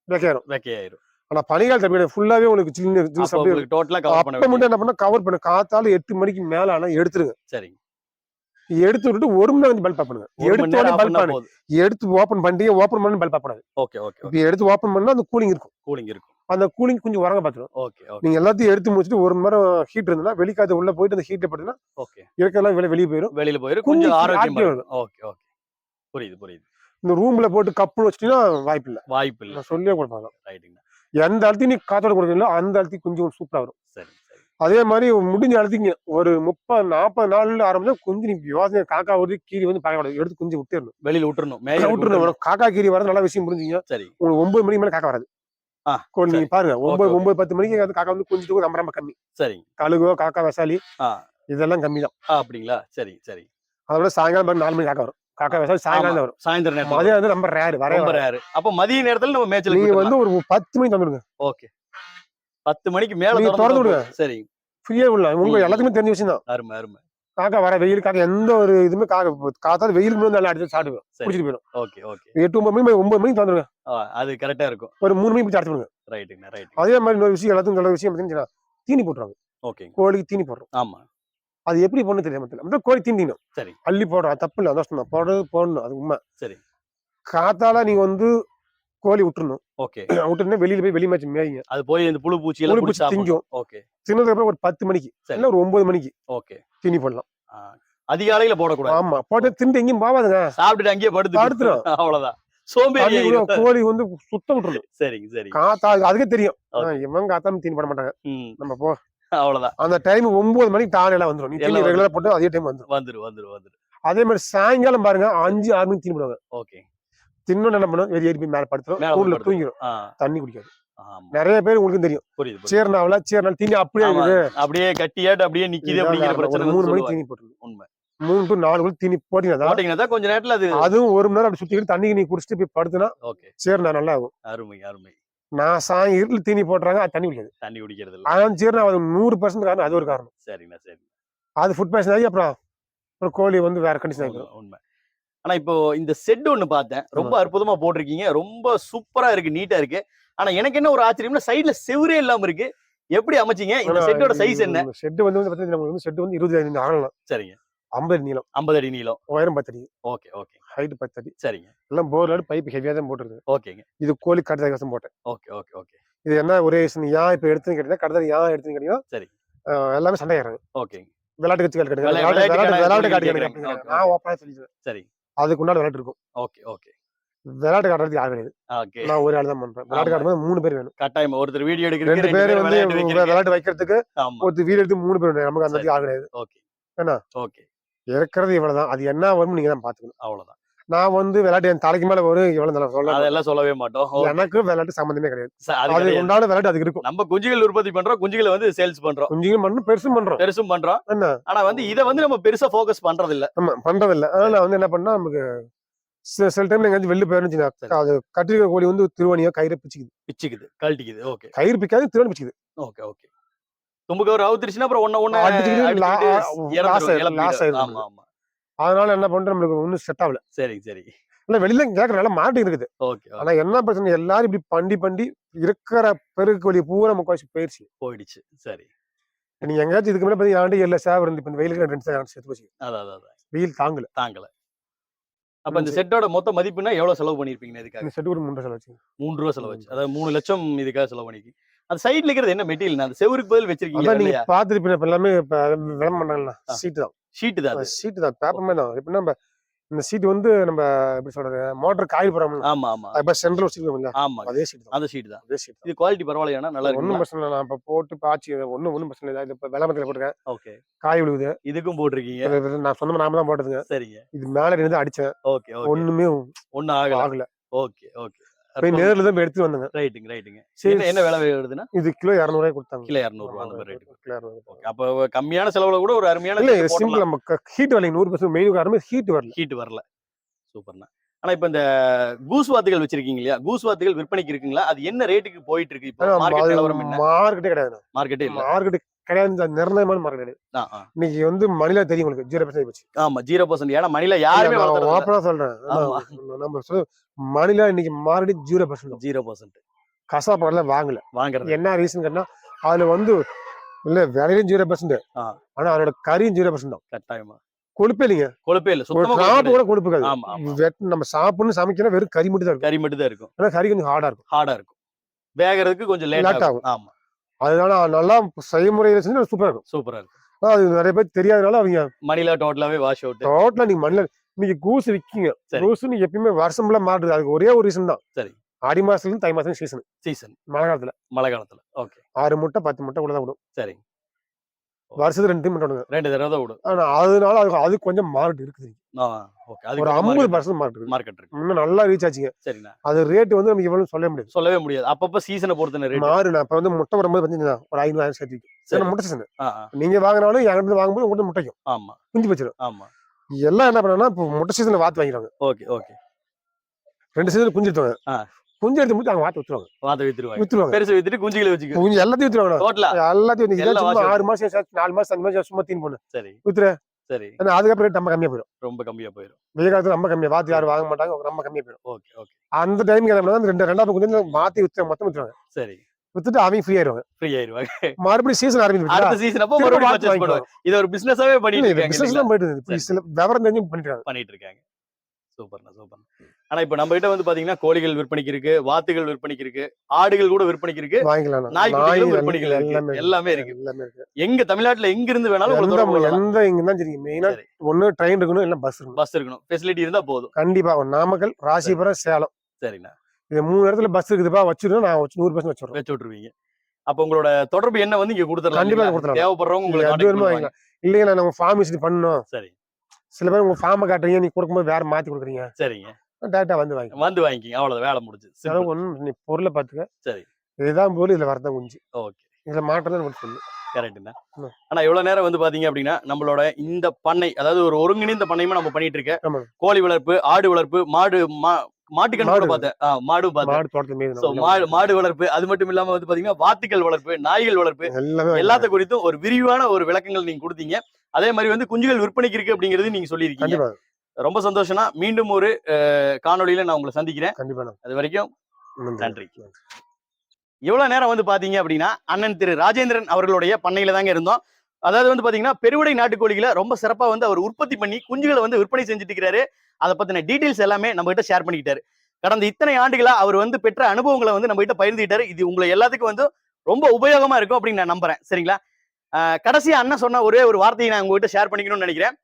வைக்காயிரும் வெக்கையாயிரும். ஆனா பனிக்காலத்துல அப்படி ஃபுல்லாவே உங்களுக்கு சின்ன டோட்டலா கவர் பண்ண அப்ப மட்டும் என்ன பண்ண கவர் பண்ணு. காத்தால எட்டு மணிக்கு மேல ஆனா எடுத்துருங்க. சரிங்க. எடுத்து விட்டுட்டு ஒரு மணி நேரம் வந்து பல்ப் பண்ணுங்க. எடுத்து பல்ப் பண்ணா பண்ணு போதும். எடுத்து ஓப்பன் பண்ணிட்டு ஓப்பன் பண்ணி பல்ப் பண்ணாது. ஓகே ஓகே இப்ப எடுத்து ஓப்பன் பண்ணா அந்த கூலிங் இருக்கும். கூலிங் இருக்கும். அந்த கூலிங் கொஞ்சம் உறங்க பார்த்துரும். ஓகே நீங்க எல்லாத்தையும் எடுத்து முடிச்சுட்டு ஒரு மணி நேரம் ஹீட் இருந்தா வெளிக்காது உள்ள போயிட்டு அந்த ஹீட்டை பட்டுனா ஓகே இருக்கிறதெல்லாம் வெளியே வெளியே போயிடும் வெளியில குஞ்சு கொஞ்சம் ஆரோக்கியம் ஓகே ஓகே புரியுது புரியுது. இந்த ரூம்ல போட்டு கப்புன்னு வச்சுட்டீங்கன்னா வாய்ப்பு இல்லை வாய்ப்பு இல்ல சொல்லியே கொடுப்பாங்க ரைட்டுங்க எந்த அழுத்தி நீ காத்தோட கொடுக்கல அந்த அழுத்தி கொஞ்சம் சூப்பரா வரும். சரி. அதே மாதிரி முடிஞ்ச அழுத்திங்க ஒரு முப்பது நாற்பது நாள்ல ஆரம்பிச்சா குஞ்சு நீ யோசனை காக்கா வருது கீரி வந்து கூடாது எடுத்து குஞ்சு விட்டுறணும். வெளியில விட்டுறணும். மேல விட்டுறணும். காக்கா கீரி வரது நல்ல விஷயம் புரிஞ்சுங்க சரி. உங்களுக்கு ஒன்பது மணிக்கு மேல காக்கா வராது. நீங்க பாருங்க. ஒன்பது. ஒன்பது பத்து மணிக்கு வந்து காக்கா வந்து குஞ்சுட்டு ரொம்ப ரொம்ப கம்மி. சரிங்க கழுகோ காக்கா வசாலி இதெல்லாம் கம்மி தான். அப்படிங்களா? சரி சரி. அதோட சாயங்காலம் நாலு மணி காக்கா வரும். காக்கா வசாலி சாயங்காலம் வரும். சாயந்தர நேரத்துல மதியம் வந்து ரொம்ப ரேர் வர ரொம்ப ரேரு அப்ப மதிய நேரத்துல நம்ம மேய்ச்சல் நீங்க வந்து ஒரு பத்து மணிக்கு வந்துடுங்க ஓகே. பத்து மணிக்கு மேல திறந்து விடுங்க. சரி. ஃப்ரீயா உள்ள. உங்க. எல்லாத்துக்குமே தெரிஞ்ச விஷயம் தான். அருமை அருமை. காக்கா வர வெயில் காக்கா எந்த ஒரு இதுவுமே காக்கா காத்தால வெயில் முன்னாடி நல்லா அடிச்சு சாப்பிடுவோம் குடிச்சிட்டு போயிடும். Okay okay. எட்டு ஒன்பது மணி ஒன்பது மணிக்கு வந்துருங்க அது கரெக்டா இருக்கும். ஒரு மூணு மணிக்கு பிடிச்சி அடிச்சுடுங்க ரைட்டுங்க ரைட் அதே மாதிரி இன்னொரு விஷயம் எல்லாத்துக்கும் சொல்ற விஷயம் பார்த்தீங்கன்னா தீனி போட்டுருவாங்க. ஓகேங்க. கோழிக்கு தீனி போடுறோம். ஆமா. அது எப்படி போடணும் தெரியாம தெரியல. கோழி தீனி தீனும் சரி. அள்ளி போடுறோம். தப்பு இல்லை. தோஷம் தான் போடுறது போடணும். அது உண்மை. சரி. காத்தால நீங்க வந்து கோழி விட்டுறணும். ஓகே. *clears throat* விட்டுருந்தா வெளியில போய் வெளி மேட்ச் மேய்ங்க. அது போய் இந்த புழு பூச்சி எல்லாம் பூச்சி திங்கும். ஓகே. தின்னதுக்கு அப்புறம் ஒரு பத்து மணிக்கு சரி. இல்ல ஒரு ஒன்பது மணிக்கு ஓகே. தீனி போடலாம். அதிகாலையில போடக்கூடாது. ஆமா போட்டு திண்டு எங்கேயும் போவாதுங்க சாப்பிட்டுட்டு அங்கேயே படுத்து படுத்துரும். அவ்வளவுதான். சோம்பேறி. கோழி வந்து சுத்தம் விட்டுறணும். சரிங்க சரி காத்தா அதுக்கே தெரியும். இவன் காத்தாலும் தீனி போட மாட்டாங்க. நம்ம போ. அவ்வளவுதான். அந்த டைம் ஒன்பது மணிக்கு தானே எல்லாம் வந்துடும் நீ ரெகுலரா போட்டு அதே டைம் வந்துடும் வந்துரு வந்துரு வந்துரு அதே மாதிரி சாயங்காலம் பாருங்க அஞ்சு ஆறு மணிக்கு தீனி போடுவாங்க. ஓகே. தின்னு என்ன பண்ணும்? ஏறி போய் மேல படுத்துரும். படுத்துரும். தூங்கிடும் தண்ணி குடிக்காது. நிறைய பேர் உங்களுக்கு தெரியும். சேர்னாவில சேர்னால் தீனி அப்படியே அப்படியே கட்டியாட்டு அப்படியே நிக்குது அப்படிங்கிற. பிரச்சனை மூணு மணிக்கு. தீனி போட்டுருங்க உண்மை. மூணு டு நாலு மணிக்கு தீனி போட்டீங்கன்னா கொஞ்ச நேரத்துல அது அதுவும் ஒரு மணி நேரம் அப்படி சுத்திக்கிட்டு தண்ணி நீ குடிச்சிட்டு போய் படுத்துனா ஓகே. சேர்னா நல்லா ஆகும். அருமை அருமை. நான் சாயம் இருட்டில் தீனி போட்டுறாங்க அது தண்ணி குடிக்காது. தண்ணி குடிக்கிறது ஆனால் சேர்னா அது நூறு பர்சன்ட் காரணம் அது ஒரு காரணம். சரிண்ணா சரி அது ஃபுட் பாய்சன் ஆகி அப்புறம் அப்புறம் கோழி வந்து வேற கண்டிஷன் ஆகிடும் உண்மை. ஆனா இப்போ இந்த செட் ஒண்ணு பார்த்தேன். ரொம்ப அற்புதமா போட்டிருக்கீங்க. ரொம்ப சூப்பரா இருக்கு நீட்டா இருக்கு. ஆனா எனக்கு என்ன ஒரு ஆச்சரியம்னா சைடுல செவரே இல்லாம இருக்கு. எப்படி அமைச்சீங்க? இந்த செட்டோட சைஸ் என்ன? ஷெட் வந்து வந்து நமக்கு வந்து இருபது அடி ஆகலாம். சரிங்க. ஐம்பது நீளம். ஐம்பது அடி நீளம். உயரம் பத்து அடி. Okay okay. ஹைட் பத்து அடி. சரிங்க. எல்லாம் போர் பைப் ஹெவியாக தான் போட்டுருக்கு ஓகேங்க. இது கோழி கடத்தல் கஷ்டம் போட்டேன். Okay okay okay. இது என்ன ஒரே reason, ஏன் இப்போ எடுத்துன்னு கேட்டீங்கன்னா கடத்தல் ஏன் எடுத்துன்னு கேட்டீங்கன்னா சரி. எல்லாமே சண்டை ஓகேங்க. விளையாட்டு கட்சிகள் கிடையாது விளை- விளையாட்டு விளையாட்டு காட்டு. கிடையாது நான் ஓப்பனா சொல்லிடுவேன். சரி. அதுக்கு முன்னாடி விளையாட்டு இருக்கும். Okay okay. விளையாட்டு காட்டுறது யாரும் கிடையாது. ஓகே. நான் ஒரு ஆள் தான் பண்றேன். விளையாட்டு காட்டும்போது மூணு பேர் வேணும். கட்டாயம். ஒருத்தர் வீடியோ எடுக்கிறதுக்கு ரெண்டு ரெண்டு பேர் பேர் வந்து விளையாட்டு வைக்கிறதுக்கு ஒருத்தர் வீடு எடுத்து மூணு பேர் வேணும். நமக்கு அந்த. ஆள் கிடையாது. ஓகே. என்ன? ஓகே. இறக்குறது இவ்வளவுதான். அது என்ன வரும் நீங்க தான் பாத்துக்கணும். அவ்வளவுதான். நான் வந்து விளையாட்டு என் தலைக்கு மேல வரும் இவ்வளவு நான் சொல்ல அதெல்லாம் சொல்லவே மாட்டோம். எனக்கு விளையாட்டு சம்மந்தமே கிடையாது. அது அது. உண்டான விளையாட்டு அதுக்கு இருக்கும். நம்ம குஞ்சுகள் உற்பத்தி பண்றோம் குஞ்சுகளை வந்து சேல்ஸ் பண்றோம். கொஞ்சம் பண்ணணும் பெருசும் பண்றோம். பெருசும் பண்றோம். என்ன? ஆனா வந்து இத வந்து நம்ம பெருசா ஃபோக்கஸ் பண்றது இல்ல ஆமா பண்றதில்ல. அதனால நான் வந்து என்ன பண்ணா நமக்கு சில சில டைம்ல எங்கேயாச்சும் வெளில. போயிருந்துச்சுன்னா அது கட்டிருக்க கோழி வந்து திருவணியோ கயிறு பிச்சுக்குது. பிச்சுக்குது கழட்டிக்குது. ஓகே. கயிறு பிக்காது திருவணி பிச்சுக்குது. Okay okay. தும்புக்கு ஒரு அவுத்துருச்சுன்னா அப்புறம் ஒண்ணு ஒண்ணு அடிச்சுக்கிட்டு லா- அடிச்சுக்கிட்டு loss இறந்துரும், ஆயிடும், இழப்பிடும். loss ஆயிடும். ஆமா ஆமா. அதனால என்ன பண்றோம்? நம்மளுக்கு ஒன்றும் செட் ஆகல. சரி சரி. இல்ல வெளியில கேட்கற நல்லா மாட்டி இருக்குது. ஓகே ஆனா என்ன பிரச்சனை எல்லாரும் இப்படி பண்டி பண்டி இருக்கிற பெருக்கு கோழி பூரா முக்காசி போயிடுச்சு. போயிடுச்சு. சரி. நீங்க எங்கேயாச்சும் இதுக்கு மேல பாத்தீங்க ஆண்டு எல்லா சேவை இருந்து இப்ப வெயிலுக்கு ரெண்டு சேவை அதான் அதான் அதான். வெயில் தாங்கல. தாங்கல. அப்ப இந்த செட்டோட மொத்த மதிப்புனா எவ்வளவு செலவு பண்ணிருப்பீங்க இதுக்காக? இந்த செட்டு ஒரு மூன்று செலவு வச்சு மூன்று ரூபா செலவு வச்சு. அதாவது மூணு லட்சம் இதுக்காக செலவு பண்ணிருக்கீங்க. அந்த சைடுல இருக்கிறது என்ன மெட்டீரியல் அந்த செவருக்கு பதில் வச்சிருக்கீங்க நீங்க பாத்துருப்பீங்க எல்லாமே விளம்பரம். சீட்டு தான். ஷீட் தான் சீட்டு தான். பேப்பர் மாதிரி தான். எப்படின்னா நம்ம இந்த சீட் வந்து நம்ம எப்படி சொல்றது மோட்டர் காய் போறோம்ல ஆமா ஆமா. அப்ப சென்ட்ரல் சீட் இல்ல ஆமா அதே சீட் தான். அந்த ஷீட் தான். அதே சீட் இது குவாலிட்டி பரவாயில்லையா நல்லா ஒன்றும் இருக்கு பிரச்சனை இல்லை. நான் இப்ப போட்டு பாய்ச்சி ஒன்றும் ஒன்றும் பிரச்சனை இல்லை. இது இப்போ விளம்பரத்தில் போட்டிருக்கேன். ஓகே. காய் விழுகுது இதுக்கும் போட்டிருக்கீங்க? நான் சொந்தமா நாம தான் போட்டதுங்க. சரிங்க. இது மேல இருந்து அடிச்சேன். ஓகே ஒண்ணுமே ஒண்ணு ஆகல. ஆகல. Okay okay. போய் நேர்ல தான் எடுத்து வந்தேங்க. ரைட்டுங்க ரைட்டுங்க. சரி. என்ன விலை வருதுன்னா? இது கிலோ இரநூறுவாய் கொடுத்தாங்க. கிலோ இரநூறுவா அந்த மாதிரி ரேட் கிலோ இரநூறு அப்ப கம்மியான செலவுல கூட ஒரு அருமையான இல்ல சிம்பிள் நம்ம ஹீட் வரல நூறு பர்சன்ட் மெயின் காரணமே ஹீட் வரல. ஹீட் வரல. சூப்பர்ண்ணா. ஆனா இப்ப இந்த கூஸ் வாத்துகள் வச்சிருக்கீங்க இல்லையா? கூஸ் வாத்துகள் விற்பனைக்கு இருக்குங்களா? அது என்ன ரேட்டுக்கு போயிட்டு இருக்கு? இப்போ மார்க்கெட் மார்க்கெட்டே கிடையாது மார்க்கெட்டே இல்ல. மார்க்கெட் கிடையாது இந்த நிர்ணயமான மார்க்கெட் கிடையாது. இன்னைக்கு வந்து மணிலா தெரியும் உங்களுக்கு ஜீரோ பர்சன்ட் போச்சு. ஆமா ஜீரோ பர்சன்ட் ஏன்னா மணில யாருமே. ஓப்பனா சொல்றேன். நம்ம- சொல்ல மணிலா இன்னைக்கு market zero percent zero percent கசாப்பாடுல வாங்கல. வாங்குறது. என்ன ரீசன் கேட்டா அதுல வந்து இல்ல விலையும் ஜீரோ பர்சன்ட். ஆனா அதோட கறியும் ஜீரோ பர்சன்ட் தான். கட்டாயமா. கொழுப்பே இல்லைங்க. கொழுப்பே இல்ல கிடையாது. கூட கொழுப்பு நம்ம சாப்பிடணும் சமைக்கணும் வெறும் கறி மட்டும் தான் இருக்கும். கறி மட்டும் தான் இருக்கும். ஆனா கறி கொஞ்சம் ஹார்டா இருக்கும். ஹார்டா இருக்கும். வேகறதுக்கு கொஞ்சம் லேட் ஆகும். ஆமா. அதனால நல்லா செய்முறையில செஞ்சு சூப்பரா இருக்கும். சூப்பரா இருக்கும். ஆனா அது நிறைய பேர் தெரியாதனால அவங்க மணில டோட்டலாவே வாஷ் அவுட் டோட்டலா நீங்க மண்ணில இன்னைக்கு கூசு விக்கீங்க. சரி. கூசு நீங்க எப்பயுமே வருஷம்ல மாறுது அதுக்கு ஒரே ஒரு ரீசன் தான். சரி. ஆடி மாசத்துல தை மாசம் சீசன் சீசன் மழை காலத்துல. மழை காலத்துல. ஓகே ஆறு முட்டை பத்து முட்டை உள்ளதான் விடும். சரி. வருஷத்துக்கு ரெண்டு டைம் பண்ணுவாங்க ரெண்டு தடவை தான் விடும். ஆனா அதனால அது அது கொஞ்சம் மார்க்கெட் இருக்குது. ஒரு ஐம்பது பர்சன்ட் மார்க்கெட் மார்க்கெட் இருக்கு. இன்னும் நல்லா ரீச் ஆச்சுங்க. சரிண்ணா. அது ரேட் வந்து நமக்கு இவ்வளவு சொல்ல முடியாது. சொல்லவே முடியாது. அப்பப்ப சீசனை பொறுத்த ரேட் மாறு நான் இப்ப வந்து முட்டை வரும்போது பார்த்தீங்கன்னா ஒரு ஐநூறு ஆயிரம் சேர்த்து சரி. முட்டை சீசன் நீங்க வாங்கினாலும் என்கிட்ட இருந்து வாங்கும்போது உங்கள்கிட்ட முட்டைக்கும். ஆமா. குஞ்சு வச்சிடும் ஆமா. எல்லாம் என்ன பண்ணா இப்போ முட்டை சீசன்ல வாத்து வாங்கிடுவாங்க. Okay okay. ரெண்டு சீசன் குஞ்சு எடுத்துவாங்க. குஞ்சு எடுத்து முடிச்சு அவங்க வாத்து வித்துருவாங்க வாத்த வித்துருவாங்க. வித்துருவாங்க. பெருசு வித்துட்டு குஞ்சுகளை வச்சுக்க. குஞ்சு எல்லாத்தையும் வித்துருவாங்க டோட்டலா எல்லாத்தையும் வித்து- எல்லா இதெல்லாம் சும்மா வாசி ஆறு மாசம் நாலு மாசம் அஞ்சு மாசம் சும்மா தீன் பண்ணு சரி. வித்துரு. சரி. ஏன்னா அதுக்கப்புறம் நம்ம கம்மியா போயிடும். ரொம்ப கம்மியா போயிடும். வெயில் காலத்துல ரொம்ப கம்மியா வாத்து யாரும் வாங்க மாட்டாங்க ரொம்ப கம்மியா போயிடும். Okay okay. அந்த டைமுக்கு என்ன பண்ணுவாங்க, ரெண்டு ரெண்டாவது குஞ்சு மாத்தி வித்து மொத்தம் வித்துருவாங்க. சரி. வித்துட்டு அவங்க ஃப்ரீ ஆயிருவாங்க. ஃப்ரீ ஆயிருவாங்க. மறுபடியும் சீசன் ஆரம்பிச்சு அடுத்த சீசன் அப்போ மறுபடியும் பண்ணுவாங்க. இது ஒரு பிசினஸாவே பண்ணிட்டு இருக்காங்க பிசினஸ்? தான் போயிட்டு இருக்கு. விவரம் தெரிஞ்சு பண்ணிட்டு இருக்காங்க. பண்ணிட்டு இருக்காங்க. சூப்பர்ண்ணா சூப்பர் ஆனா இப்ப நம்ம கிட்ட வந்து பாத்தீங்கன்னா கோழிகள் விற்பனைக்கு இருக்கு வாத்துகள் விற்பனைக்கு இருக்கு ஆடுகள் கூட விற்பனைக்கு இருக்கு நாய்க்குட்டிகளும் நாய் விற்பனைக்கு இருக்கு. எல்லாமே இருக்கு. எல்லாமே இருக்கு. எங்க தமிழ்நாட்டுல எங்க இருந்து வேணாலும் எந்த இங்க தான் சரி. மெயினா. ஒண்ணு ட்ரெயின் இருக்கணும் இல்ல பஸ் இருக்கணும். பஸ் இருக்கணும். ஃபெசிலிட்டி இருந்தா போதும். கண்டிப்பா நாமக்கல் ராசிபுரம் சேலம். சரிண்ணா. இது மூணு இடத்துல பஸ் இருக்குதுப்பா வச்சிருந்தா நான் வச்சு நூறு பர்சன்ட் வச்சிடுறேன். வச்சு விட்டுருவீங்க. அப்ப உங்களோட தொடர்பு என்ன வந்து இங்க கொடுத்துடலாம் கண்டிப்பா? கொடுத்துடலாம். தேவைப்படுறவங்க உங்களுக்கு எது contact வேணுமோ பண்ணுவாங்க. வாங்கிக்கலாம். இல்லைங்க நான் உங்க ஃபார்ம் விசிட் பண்ணணும். சரி. சில பேர் உங்க ஃபார்மை காட்டுறீங்க நீ கொடுக்கும்போது வேற மாத்தி கொடுக்குறீங்க. சரிங்க. டேட்டா வந்து வாங்கி வந்து வாங்கிக்கிங்க. அவ்வளவு வேலை முடிஞ்சு. செலவு ஒண்ணும் நீ பொருளை பாத்துக்க சரி. இதுதான் போல இதுல வரதான் குஞ்சு. ஓகே. இதுல மாற்றம் தான் சொல்லு. கரெக்ட்ண்ணா. ஆனா இவ்வளவு நேரம் வந்து பாத்தீங்க அப்படின்னா நம்மளோட இந்த பண்ணை அதாவது ஒரு ஒருங்கிணைந்த பண்ணையுமே நம்ம பண்ணிட்டு இருக்க ஆமாங்க. கோழி வளர்ப்பு ஆடு வளர்ப்பு மாடு மா- மாட்டுக்கன்று கூட மாடு. பார்த்தேன். மாடு பார்த்தேன். மாடு மாடு வளர்ப்பு அது மட்டும் இல்லாம வந்து பாத்தீங்கன்னா வாத்துக்கள் வளர்ப்பு நாய்கள் வளர்ப்பு எல்லாத்த குறித்தும் ஒரு விரிவான ஒரு விளக்கங்கள் நீங்க கொடுத்தீங்க. அதே மாதிரி வந்து குஞ்சுகள் விற்பனைக்கு இருக்கு அப்படிங்கிறது நீங்க சொல்லியிருக்கீங்க. ரொம்ப சந்தோஷம்னா மீண்டும் ஒரு அஹ், காணொளியில நான் உங்களை சந்திக்கிறேன். கண்டிப்பா அது வரைக்கும் நன்றி. இவ்வளவு நேரம் வந்து பாத்தீங்க அப்படின்னா அண்ணன் திரு ராஜேந்திரன் அவர்களுடைய பண்ணையில தாங்க இருந்தோம். அதாவது வந்து பாத்தீங்கன்னா பெருவிடை நாட்டுக்கோழிகளை ரொம்ப சிறப்பா வந்து அவர் உற்பத்தி பண்ணி குஞ்சுகளை வந்து விற்பனை செஞ்சுட்டு இருக்கிறாரு. அதை பத்தின டீடைல்ஸ் எல்லாமே நம்ம கிட்ட ஷேர் பண்ணிக்கிட்டாரு. கடந்த இத்தனை ஆண்டுகளா அவர் வந்து பெற்ற அனுபவங்களை வந்து நம்ம கிட்ட பகிர்ந்துக்கிட்டாரு. இது உங்களை எல்லாத்துக்கும் வந்து ரொம்ப உபயோகமா இருக்கும் அப்படின்னு நான் நம்புறேன். சரிங்களா? கடைசி அண்ணன் சொன்ன ஒரே ஒரு வார்த்தையை நான் உங்ககிட்ட ஷேர் பண்ணிக்கணும்னு நினைக்கிறேன்.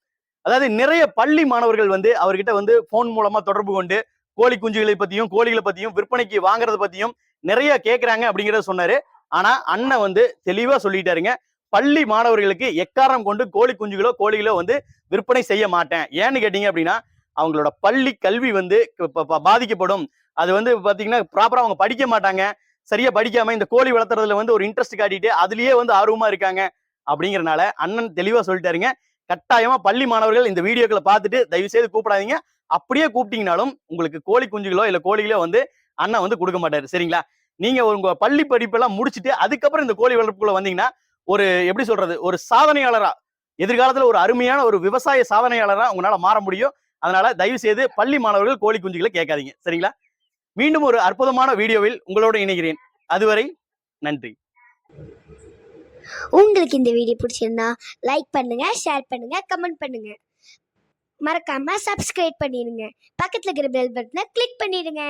அதாவது நிறைய பள்ளி மாணவர்கள் வந்து அவர்கிட்ட வந்து போன் மூலமா தொடர்பு கொண்டு கோழி குஞ்சுகளை பத்தியும் கோழிகளை பத்தியும் விற்பனைக்கு வாங்குறத பத்தியும் நிறைய கேட்குறாங்க அப்படிங்கறத சொன்னாரு. ஆனா அண்ணன் வந்து தெளிவா சொல்லிட்டாருங்க. பள்ளி மாணவர்களுக்கு எக்காரம் கொண்டு கோழி குஞ்சுகளோ கோழிகளோ வந்து விற்பனை செய்ய மாட்டேன். ஏன்னு கேட்டீங்க அப்படின்னா அவங்களோட பள்ளி கல்வி வந்து பாதிக்கப்படும். அது வந்து பாத்தீங்கன்னா ப்ராப்பரா அவங்க படிக்க மாட்டாங்க. சரியா படிக்காம இந்த கோழி வளர்த்துறதுல வந்து ஒரு இன்ட்ரெஸ்ட் காட்டிட்டு அதுலயே வந்து ஆர்வமா இருக்காங்க அப்படிங்கறனால அண்ணன் தெளிவா சொல்லிட்டாருங்க. கட்டாயமா பள்ளி மாணவர்கள் இந்த வீடியோக்களை பார்த்துட்டு தயவு செய்து கூப்பிடாதீங்க. அப்படியே கூப்பிட்டீங்கனாலும் உங்களுக்கு கோழி குஞ்சுகளோ இல்ல கோழிகளோ வந்து அண்ணன் வந்து கொடுக்க மாட்டாரு. சரிங்களா? நீங்க உங்க பள்ளி படிப்பெல்லாம் முடிச்சுட்டு அதுக்கப்புறம் இந்த கோழி வளர்ப்புக்குள்ள வந்தீங்கன்னா ஒரு எப்படி சொல்றது? ஒரு சாதனையாளரா எதிர்காலத்துல ஒரு அருமையான ஒரு விவசாய சாதனையாளரா உங்களால மாற முடியும். அதனால தயவு செய்து பள்ளி மாணவர்கள் கோழி குஞ்சுகளை கேட்காதீங்க. சரிங்களா? மீண்டும் ஒரு அற்புதமான வீடியோவில் உங்களோடு இணைகிறேன். அதுவரை நன்றி. உங்களுக்கு இந்த வீடியோ பிடிச்சிருந்தா லைக் பண்ணுங்க ஷேர் பண்ணுங்க கமெண்ட் பண்ணுங்க. மறக்காம சப்ஸ்கிரைப் பண்ணிடுங்க பக்கத்தில் இருக்கிற பெல் பட்டனை கிளிக் பண்ணிடுங்க.